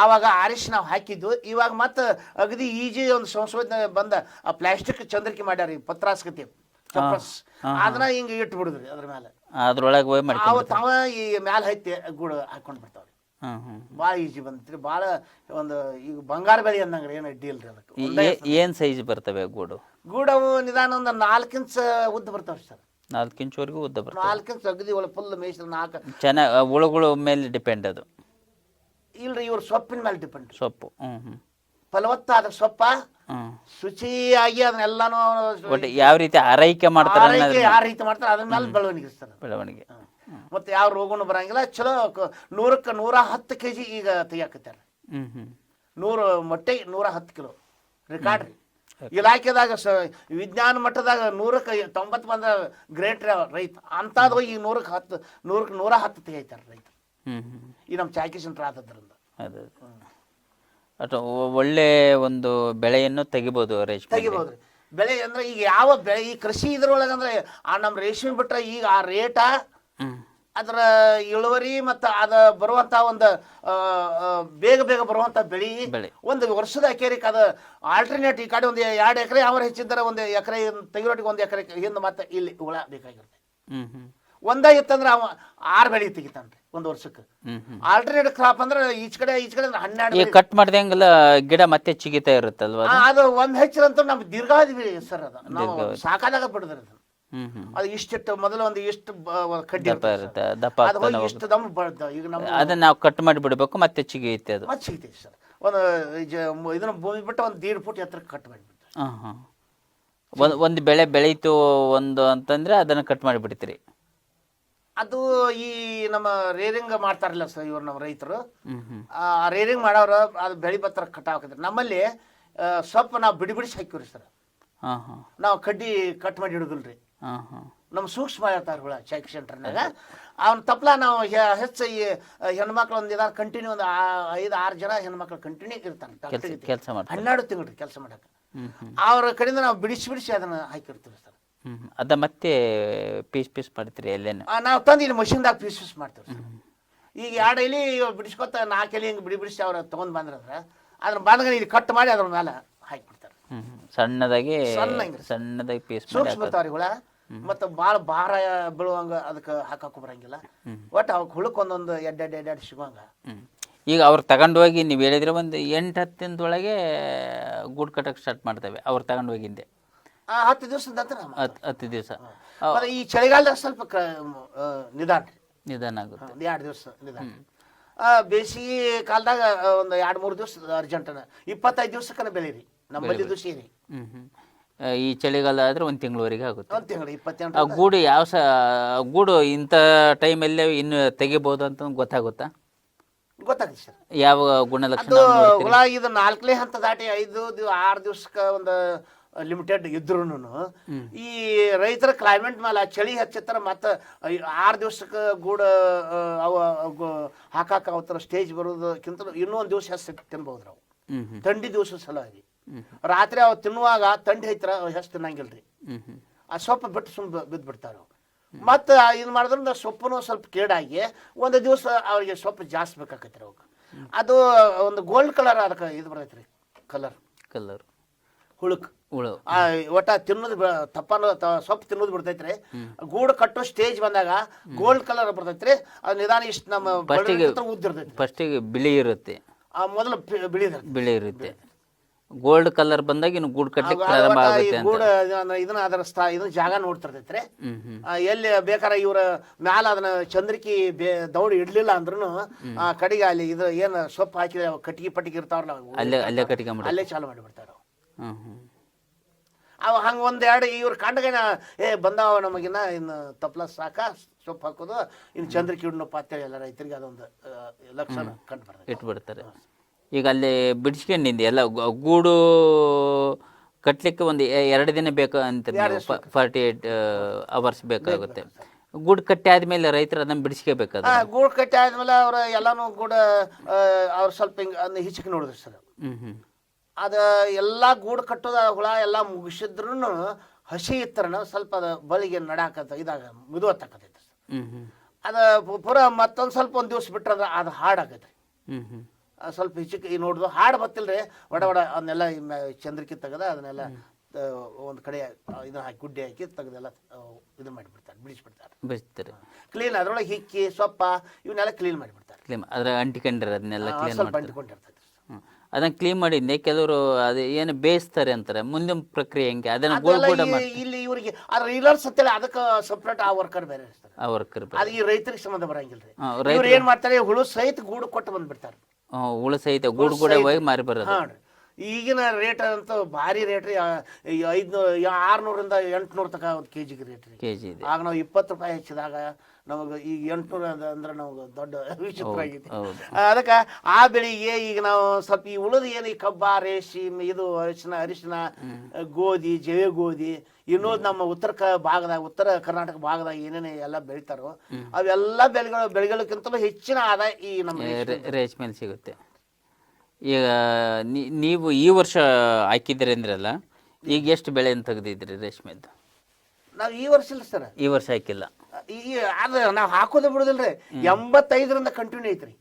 ಆವಾಗ ಆರಿಸಿ ನಾವು ಹಾಕಿದ್ದು. ಇವಾಗ ಮತ್ತೆ ಅಗದಿ ಈಜಿ ಒಂದು ಸಂಶೋಧನೆ ಬಂದ ಆ ಪ್ಲಾಸ್ಟಿಕ್ ಚಂದ್ರಿಕೆ ಮಾಡ್ಯಾರ ಈ ಪತ್ರಾಸ್ಕತಿ ಚಪ್ರಸ್. ಅದನ್ನ ಹಿಂಗೆ ಇಟ್ಟು ಬಿಡುದ್ರಿ ಅದ್ರ ಮೇಲೆ ಅದ್ರೊಳಗೆ ಹೋಗಿ ಮಾಡಿ ಅವು ತಾವ ಈ ಮ್ಯಾಲ ಹತ್ತಿ ಗೂಡು ಹಾಕೊಂಡ್ ಬಿಡ್ತಾವ್ರಿ. ಭಾಳ ಈಜಿ ಬಂದ್ರಿ ಭಾಳ ಒಂದು ಈಗ ಬಂಗಾರ ಬೆಳೆ ಅಂದಂಗ್ರಿ ಏನು ಅಡ್ಡಿ ಇಲ್ರಿ ಅದಕ್ಕೆ ಏನ್ ಸೈಜ್ ಬರ್ತವೆ ಗೂಡು? ಗೂಡವು ನಿಧಾನ ಒಂದು ನಾಲ್ಕು ಇಂಚ್ ಉದ್ದ ಬರ್ತಾವ ಸರ್. ನಾಲ್ಕು ಇಂಚ್ವರೆಗೂ ಉದ್ದ ಬರ್ತವೆ. ನಾಲ್ಕು ಇಂಚ್ ಅಗದಿ ಒಳ ಫುಲ್ ಮೇಯ್ಸಿ ನಾಲ್ಕು. ಚೆನ್ನಾಗಿ ಹುಳುಗಳು ಮೇಲೆ ಡಿಪೆಂಡ್ ಅದು. ಇಲ್ರಿ ಇವ್ರ ಸೊಪ್ಪಿನ ಮೇಲೆ ಡಿಪೆಂಡ್ ಸೊಪ್ಪು ಹ್ಮ್ ಹ್ಮ್. ಫಲವತ್ತಾದ ಸೊಪ್ಪ ಶುಚಿಯಾಗಿ ಅದನ್ನೆಲ್ಲಾನು ಯಾವ ರೀತಿ ಆರೈಕೆ ಮಾಡ್ತಾರೆ ಆ ರೀತಿ ಮಾಡ್ತಾರೆ ಅದ್ರ ಮೇಲೆ ಬೆಳವಣಿಗೆ ಸರ್ ಬೆಳವಣಿಗೆ. ಮತ್ತೆ ಯಾವ ರೋಗನು ಬರಂಗಿಲ್ಲ. ಚಲೋ ನೂರಕ್ಕೆ ನೂರ ಹತ್ತು ಕೆ ಜಿ ಈಗ ತೆಗಿಯಾಕತ್ಯಾರ. ಹ್ಮ್ ನೂರು ಮೊಟ್ಟೆ ನೂರ ಹತ್ತು ಕಿಲೋ. ರೆಕಾರ್ಡ್ ರೀ. ಇಲಾಖೆದಾಗ ಸ ವಿಜ್ಞಾನ ಮಟ್ಟದಾಗ ನೂರಕ್ಕೆ ತೊಂಬತ್ತು ಬಂದ ಗ್ರೇಟ್ ರೈತ. ಅಂಥದ್ದು ಈಗ ನೂರಕ್ಕೆ ಹತ್ತು ನೂರಕ್ಕೆ ನೂರ ಹತ್ತು ತೆಗಿತಾರೆ ರೈತ. ಈ ನಮ್ಮ ಚಾಕಿ ಸೆಂಟರ್ ಆದದ್ರಿಂದ. ಅದು ಒಳ್ಳೆ ಒಂದು ಬೆಳೆಯನ್ನು ತೆಗಿಬೋದು ರೇಷ್ಮೆ ತೆಗಿಬೋದು ಬೆಳೆ ಅಂದ್ರೆ ಈಗ ಯಾವ ಬೆಳೆ ಈ ಕೃಷಿ ಇದ್ರೊಳಗಂದ್ರೆ ಆ ನಮ್ಮ ರೇಷ್ಮೆ ಬಿಟ್ರೆ ಈಗ ಆ ರೇಟ ಅದರ ಇಳುವರಿ ಮತ್ತು ಅದ ಬರುವಂತ ಒಂದು ಬೇಗ ಬೇಗ ಬರುವಂತ ಬೆಳಿ. ಒಂದು ವರ್ಷದ ಎಕರೆಗೆ ಅದು ಆಲ್ಟರ್ನೇಟ್ ಈ ಕಡೆ ಒಂದು ಎರಡು ಎಕರೆ ಅವ್ರ ಹೆಚ್ಚಿದ್ದರೆ ಒಂದು ಎಕರೆ ತೆಗಿರೋಟಿಗೆ ಒಂದು ಎಕರೆ ಹಿಂದೆ ಮತ್ತೆ ಇಲ್ಲಿ ಹುಳ ಬೇಕಾಗಿರುತ್ತೆ ಒಂದ ಇತ್ತಂದ್ರೆ ಅವ ಆರು ಬೆಳೆ ತೆಗಿತಾನ್ರಿ ಒಂದು ವರ್ಷಕ್ಕೆ. ಆಲ್ಟರ್ನೇಟ್ ಕ್ರಾಪ್ ಅಂದ್ರೆ ಈಚ ಕಡೆ ಈಚ ಕಡೆ ಅಂದ್ರೆ ಹನ್ನೆರಡು ಕಟ್ ಮಾಡ್ದಂಗೆಲ್ಲ ಗಿಡ ಮತ್ತೆ ಚಿಗಿತಾ ಇರುತ್ತಲ್ವಾ ಅದು? ಒಂದು ಹೆಚ್ಚಿರಂತೂ ನಮ್ಗೆ ದೀರ್ಘಾವಧಿ ಬೆಳೆ ಸರ್ ಅದು. ನಾವು. ಸಾಕಾದಾಗ ಬಿಡದ್ರಿ ಅದು ಹ್ಮ್ ಹ್ಮ್. ಅದು ಇಷ್ಟಿಟ್ಟು ಮೊದಲು ಒಂದು ಇಷ್ಟು ಕಡ್ಡಿ ದಪ್ಪ ಇರುತ್ತೆ. ದಪ್ಪ ಅದು ಹೋಗಿ ಇಷ್ಟು ದಮ್ ಬಳ್ದ ಈಗ ನಮ್ಮ ಅದನ್ನ ನಾವು ಕಟ್ ಮಾಡಿ ಬಿಡಬೇಕು ಮತ್ತೆ ಚಿಗಿಯುತ್ತೆ ಅದು. ಮತ್ತೆ ಸಿಗ್ತೈತಿ ಸರ್. ಒಂದು ಇದನ್ನ ಭೂಮಿ ಬಿಟ್ಟು ಒಂದು ದೀಡ್ ಫುಟ್ ಎತ್ತರ ಕಟ್ ಮಾಡಿ ಹಾಂ ಹಾಂ. ಒಂದು ಒಂದು ಬೆಳೆ ಬೆಳೀತು ಒಂದು ಅಂತಂದ್ರೆ ಅದನ್ನ ಕಟ್ ಮಾಡಿ ಬಿಡ್ತೀರಿ ಅದು ಈ ನಮ್ಮ ರೇರಿಂಗ್ ಮಾಡ್ತಾರಲ್ಲ ಸರ್ ಇವ್ರು ನಮ್ಮ ರೈತರು. ಹ್ಮ್ ಹ್ಮ್. ಆ ರೇರಿಂಗ್ ಮಾಡೋರು ಅದು ಬೆಳಿ ಬತ್ತರ ಕಟ್ ಹಾಕಿದ್ರು. ನಮ್ಮಲ್ಲಿ ಆ, ಸೊಪ್ಪು ನಾವು ಬಿಡಿ ಬಿಡಿಸಿ ಹಾಕಿವ್ರಿ ಸರ್. ಹಾಂ ಹಾಂ. ನಾವು ಕಡ್ಡಿ ಕಟ್ ಮಾಡಿ ಹಿಡಿದಿಲ್ರಿ ನಮ್ಮ ಸೂಕ್ಷ್ಮ ಹೇಳ್ತಾರೆ ಹುಳ ಚೆಕ್ ಸೆಂಟರ್ನಾಗ. ಅವ್ನ ತಪ್ಪಲ ನಾವು ಹೆಚ್ಚು ಈ ಹೆಣ್ಮಕ್ಳು ಒಂದು ಇದಾರ ಕಂಟಿನ್ಯೂ ಒಂದು ಐದು ಆರು ಜನ ಹೆಣ್ಮಕ್ಳು ಕಂಟಿನ್ಯೂ ಇರ್ತಾರೆ ಕೆಲಸ ಮಾಡ್ತಾರೆ. ಹನ್ನೆರಡು ತಿಂಗಳು ಕೆಲಸ ಮಾಡಕ್ಕೆ ಅವ್ರ ಕಡೆಯಿಂದ ನಾವು ಬಿಡಿಸಿ ಬಿಡಿಸಿ ಅದನ್ನ ಹಾಕಿರ್ತೀವಿ ಸರ್. ಅದ ಮತ್ತೆ ಪೀಸ್ ಪೀಸ್ ಮಾಡ್ತೀರಿ ಎಲ್ಲೇನು? ನಾವು ತಂದು ಇಲ್ಲಿ ಮಷಿನ್ದಾಗ ಪೀಸ್ ಪೀಸ್ ಮಾಡ್ತೀವಿ ಸರ್. ಈಗ ಎರಡು ಎಲಿ ಬಿಡಿಸ್ಕೊತ ನಾಲ್ಕು ಎಲಿ ಹಿಂಗೆ ಬಿಡಿ ಬಿಡಿಸಿ ಅವ್ರು ತೊಗೊಂಡು ಬಂದ್ರಂದ್ರೆ ಅದನ್ನ ಬಂದ್ಗ ಇಲ್ಲಿ ಕಟ್ ಮಾಡಿ ಅದ್ರ ಮೇಲೆ ಹಾಕಿಬಿಡ್ತಾರೆ. ಸಣ್ಣದಾಗಿ. ಸಣ್ಣದಾಗಿ ಪೀಸ್ ಮಾಡಿ ಸೂಕ್ಷ್ಮ ಮತ್ತು ಭಾಳ ಭಾರ ಬೀಳುವಂಗ ಅದಕ್ಕೆ ಹಾಕಕ್ ಬರಂಗಿಲ್ಲ ಒಟ್ ಅವಕ್ಕೆ ಹುಳಕ್ಕೆ ಒಂದೊಂದು ಎಡ್ ಎಡ್ ಎಡ್ ಎಡ್ ಸಿಗುವಂಗ. ಈಗ ಅವ್ರು ತಗೊಂಡೋಗಿ ನೀವು ಹೇಳಿದ್ರೆ ಒಂದು ಎಂಟು ಹತ್ತು ದಿನದೊಳಗೆ ಗೂಡು ಕಟ್ಟಕ್ಕೆ ಸ್ಟಾರ್ಟ್ ಮಾಡ್ತೇವೆ ಅವ್ರು ತಗೊಂಡೋಗಿಂದೆ ಆ, ಹತ್ತು ದಿವಸದ ನಂತರ ಹತ್ತು ಹತ್ತು ದಿವಸ. ಮತ್ತೆ ಈ ಚಳಿಗಾಲದಾಗ ಸ್ವಲ್ಪ ಕ ಆ, ನಿಧಾನ ನಿಧಾನ ಆಗುತ್ತೆ. ಒಂದು ಎರಡು ದಿವಸ ನಿಧಾನ ಆ, ಬೇಸಿಗೆ ಕಾಲದಾಗ ಒಂದು ಎರಡು ಮೂರು ದಿವಸ ಅರ್ಜೆಂಟನ ಇಪ್ಪತ್ತೈದು ದಿವಸಕ್ಕನ ಬೆಳೀರಿ. ರೀ ನಮ್ಮಲ್ಲಿ ದಿವಸ ಹ್ಮ್. ಆ, ಈ ಚಳಿಗಾಲ ಆದರೆ ಒಂದು ತಿಂಗಳವರೆಗೆ ಆಗುತ್ತೆ. ಒಂದು ತಿಂಗಳು ಇಪ್ಪತ್ತೆಂಟು ಆ ಗೂಡು ಯಾವ ಸ ಗೂಡು ಇಂಥ ಟೈಮಲ್ಲೇ ಇನ್ನು ತೆಗಿಬೋದು ಅಂತ ಗೊತ್ತಾಗುತ್ತಾ? ಗೊತ್ತಾಗುತ್ತೆ ಸರ್. ಯಾವ ಗುಣಲಕ್ಷಣ ಅದು? ಹುಳ ಇದು ನಾಲ್ಕನೇ ಹಂತ ದಾಟಿ ಐದು ದಿವ ಆರು ದಿವ್ಸಕ್ಕೆ ಒಂದು ಲಿಮಿಟೆಡ್ ಇದ್ರು ಈ ರೈತರ ಕ್ಲೈಮೇಟ್ ಮೇಲೆ ಚಳಿ ಹಚ್ಚತ್ತಾರ ಮತ್ತು ಆರು ದಿವ್ಸಕ್ಕೆ ಗೂಡ ಆ, ಅವ ಹಾಕಾಕ ಅವತ್ತರ ಸ್ಟೇಜ್ ಬರೋದಕ್ಕಿಂತ ಇನ್ನೂ ಒಂದು ದಿವಸ ತಿನ್ಬೋದು ನಾವು ಥಂಡಿ ದಿವಸ ಸಲುವಾಗಿ. ರಾತ್ರಿ ಅವ್ ತಿನ್ನುವಾಗ ತಂಡಿ ಹೈತ್ರ ಹೆಸ್ ತಿನ್ನಂಗಿಲ್ರಿ. ಆ ಸೊಪ್ಪು ಬಿಟ್ಟು ಸುಮ್ ಬಿದ್ದು ಬಿಡ್ತಾರೆ ಮತ್ತು ಇದು ಮಾಡಿದ್ರಿಂದ ಸೊಪ್ಪುನು ಸ್ವಲ್ಪ ಕೇಡಾಗಿ ಒಂದು ದಿವಸ ಅವ್ರಿಗೆ ಸೊಪ್ಪು ಜಾಸ್ತಿ ಬೇಕಾಕೈತ್ರಿ ಅವಕ್ಕೆ ಅದು ಒಂದು ಗೋಲ್ಡ್ ಕಲರ್ ಅದಕ್ಕೆ ಇದು ಬರ್ತೈತ್ರಿ ಕಲರ್. ಕಲರ್. ಹುಳುಕ್. ಹುಳು. ಆ ಒಟ್ಟ ತಿನ್ನೋದು ತಪ್ಪನ ಸೊಪ್ಪು ತಿನ್ನೋದು ಬಿಡ್ತೈತ್ರಿ ಗೂಡು ಕಟ್ಟೋ ಸ್ಟೇಜ್ ಬಂದಾಗ ಗೋಲ್ಡ್ ಕಲರ್ ಬರ್ತೈತ್ರಿ. ಅದು ನಿಧಾನ ಇಷ್ಟು ನಮ್ಮ ಉದ್ದಿರ್ತೈತಿ ಫಸ್ಟಿಗೆ ಬಿಳಿ ಇರುತ್ತೆ. ಆ ಮೊದಲು ಬಿಳಿ ಬಿಳಿ ಇರುತ್ತೆ. ಗೋಲ್ಡ್ ಕಲರ್ ಬಂದಾಗ ಇನ್ನು ಗೂಡ್ ಕಟ್ಟಿ ಪ್ರಾರಂಭ ಆಗುತ್ತೆ ಅಂತ. ಗೂಡು ಇದನ್ನ- ಅದರ ಸ್ಥಾ ಇದನ್ನ ಜಾಗ ನೋಡ್ತಿರ್ತೈತ್ರಿ. ಹ್ಮ್ ಹ್ಮ್. ಆ, ಎಲ್ಲಿ ಬೇಕಾರ ಇವ್ರ ಮ್ಯಾಲ ಅದನ್ನ ಚಂದ್ರಿಕಿ ಬೇ ದೌಡ್ ಇಡ್ಲಿಲ್ಲ ಅಂದ್ರೂ ಆ ಕಡೆಗೆ ಅಲ್ಲಿ ಇದು ಏನು ಸೊಪ್ಪು ಅವು ಕಟ್ಟಿಗೆ ಪಟ್ಟಿಗೆ ಇರ್ತಾವ್ರಲ್ಲ ಅವು ಅಲ್ಲೇ ಅಲ್ಲೇ ಕಟ್ಟಿಗೆ ಮಾಡಿ ಅಲ್ಲೇ ಚಾಲು ಮಾಡಿಬಿಡ್ತಾರ ಹ್ಮ್ ಹ್ಮ್. ಅವ ಹಂಗ ಒಂದೆರಡು ಇವ್ರ ಕಂಡಗೇನ ಏ ಬಂದಾವ ನಮಗಿನ್ನ ಇನ್ನು ತಪ್ಲ ಸಾಕ ಸೊಪ್ಪು ಹಾಕೋದು ಇನ್ನು ಚಂದ್ರಿಕಿ ಇಡ್ನಪ್ಪ ಅಂತೇಳಿ ಎಲ್ಲ ರೈತರಿಗೆ ಅದೊಂದು ಆ, ಲಕ್ಷಣ ಕಂಡು ಬರ್ತಾರೆ ಇಟ್ಬಿಡ್ತಾರೆ. ಈಗ ಅಲ್ಲಿ ಬಿಡಿಸ್ಕೊಂಡಿದ್ದೆ ಎಲ್ಲ ಗೂಡು ಕಟ್ಟಲಿಕ್ಕೆ ಒಂದು ಎರಡು ದಿನ ಬೇಕು ಅಂತ ಫಾರ್ಟಿ ಏಟ್ ಅವರ್ಸ್ ಬೇಕಾಗುತ್ತೆ. ಗೂಡು ಕಟ್ಟಿ ಆದ್ಮೇಲೆ ರೈತರು ಅದನ್ನ ಬಿಡಿಸ್ಕೋಬೇಕಾದ್ರೆ ಗೂಡ್ ಗೂಡು ಕಟ್ಟಿ ಆದ್ಮೇಲೆ ಅವ್ರ ಎಲ್ಲಾನು ಕೂಡ ಅವ್ರು ಸ್ವಲ್ಪ ಹಿಂಗೆ ಹಿಚಕ್ ನೋಡಿದ್ರು ಸರ್. ಅದ ಎಲ್ಲ ಗೂಡು ಕಟ್ಟೋದ ಹುಳ ಎಲ್ಲ ಮುಗಿಸಿದ್ರು ಹಸಿ ಇತ್ತರನ ಸ್ವಲ್ಪ ಅದ ಬಳಿಗೆ ನಡಾಕತ್ತ ಇದಾಗ ಮುದುವ ಹ್ಮ್ ಸರ್ ಅದ ಪುರ ಮತ್ತೊಂದು ಸ್ವಲ್ಪ ಒಂದು ದಿವ್ಸ ಬಿಟ್ರೆ ಅದ ಅದು ಸ್ವಲ್ಪ ಹೆಚ್ಚು ಈ ನೋಡಿದ್ರು ಹಾಡು ಬತ್ತಿಲ್ರಿ. ಒಡ ಒಡ ಅದನ್ನೆಲ್ಲ ಚಂದ್ರಕ್ಕೆ ತೆಗೆದ ಅದನ್ನೆಲ್ಲ ಒಂದು ಕಡೆ ಇದನ್ನ ಹಾಕಿ ಗುಡ್ಡೆ ಹಾಕಿ ತೆಗೆದೆಲ್ಲ ಇದು ಮಾಡಿಬಿಡ್ತಾರೆ ಬಿಡಿಸ್ಬಿಡ್ತಾರೆ. ಬಿಡಿಸ್ತಾರೆ. ಕ್ಲೀನ್ ಅದರೊಳಗೆ ಹಿಕ್ಕಿ ಸೊಪ್ಪ ಇವನ್ನೆಲ್ಲ ಕ್ಲೀನ್ ಮಾಡಿಬಿಡ್ತಾರೆ. ಕ್ಲೀನ್ ಅದ್ರ ಅಂಟಿಕೊಂಡಿರ ಅದನ್ನೆಲ್ಲ ಕ್ಲೀನ್ ಸ್ವಲ್ಪ. ಅದನ್ನ ಕ್ಲೀನ್ ಮಾಡಿದ್ದೆ ಕೆಲವರು ಅದು ಏನು ಬೇಯಿಸ್ತಾರೆ ಅಂತಾರೆ ಮುಂದಿನ ಪ್ರಕ್ರಿಯೆ ಹೆಂಗೆ? ಅದನ್ನ ಗೋಲ್ ಗೋಡ ಇಲ್ಲಿ ಇವರಿಗೆ ಆ ರೀಲರ್ಸ್ ಅಂತೇಳಿ ಅದಕ್ಕೆ ಸಪ್ರೇಟ್ ಆ ವರ್ಕರ್ ಬೇರೆ ಇರ್ತಾರೆ. ಆ ವರ್ಕರ್ ಅದು ಈ ರೈತರಿಗೆ ಸಂಬಂಧ ಬರಂಗಿಲ್ಲ ರೀ ಇವ್ರು ಏನ್ ಮಾಡ್ತಾರೆ ಹುಳು ಸಹಿತ ಗೂಡು ಕೊಟ್ಟು ಬಂದ್ಬಿಡ್ತಾರೆ. ಹುಳು ಸಹಿತ ಗೂಡು ಕೂಡ ಹೋಗಿ ಮಾರಿ ಬರೋದು ಹಾ ರೀ. ಈಗಿನ ರೇಟ್ ಅಂತೂ ಭಾರಿ ರೇಟ್ ರೀ. ಐದ್ನೂರು ಆರ್ನೂರಿಂದ ಎಂಟುನೂರು ತನಕ ಒಂದು ಕೆ ಜಿಗೆ ರೇಟ್ ರೀ. ಕೆ ಜಿ ಇದೆ. ಆಗ ನಾವು ಇಪ್ಪತ್ತು ರೂಪಾಯಿ ಹೆಚ್ಚಿದಾಗ ನಮಗೆ ಈಗ ಎಂಟುನೂರು ಅದ ಅಂದ್ರೆ ನಮಗೆ ದೊಡ್ಡ ವಿಚಿತ್ರ ಆಗೈತಿ ಹೌದು. ಅದಕ್ಕೆ ಆ ಬೆಳಿಗ್ಗೆ ಈಗ ನಾವು ಸ್ವಲ್ಪ ಈ ಉಳಿದ ಏನು ಈ ಕಬ್ಬ ರೇಷ್ಮೆ ಇದು ಅರಿಶಿನ ಅರಿಶಿನ ಗೋಧಿ ಜವೆ ಗೋಧಿ ಇನ್ನೂ ನಮ್ಮ ಉತ್ತರ ಕ ಭಾಗದಾಗ ಉತ್ತರ ಕರ್ನಾಟಕ ಭಾಗದಾಗ ಏನೇನು ಎಲ್ಲ ಬೆಳಿತಾರೋ ಅವೆಲ್ಲ ಬೆಳೆಗಳು ಬೆಳೆಗಳಕ್ಕಿಂತಲೂ ಹೆಚ್ಚಿನ ಆದಾಯ ಈ ನಮ್ಮ ರೇಷ್ಮೆ. ರೇಷ್ಮೆಲಿ ಸಿಗುತ್ತೆ. ಈಗ ನೀವು ಈ ವರ್ಷ ಹಾಕಿದ್ರಿ ಅಂದ್ರಲ್ಲ ಈಗ ಎಷ್ಟು ಬೆಳೆ ತೆಗೆದಿದ್ರಿ ರೇಷ್ಮೆದ್ದು ನಾವು ಈ ವರ್ಷ ಇಲ್ಲ ಸರ್. ಈ ವರ್ಷ ಹಾಕಿಲ್ಲ. ಈ ಅದು ನಾವು ಹಾಕೋದೇ ಬಿಡುದಿಲ್ರಿ. ಎಂಬತ್ತೈದರಿಂದ ಕಂಟಿನ್ಯೂ ಐತ್ರಿ.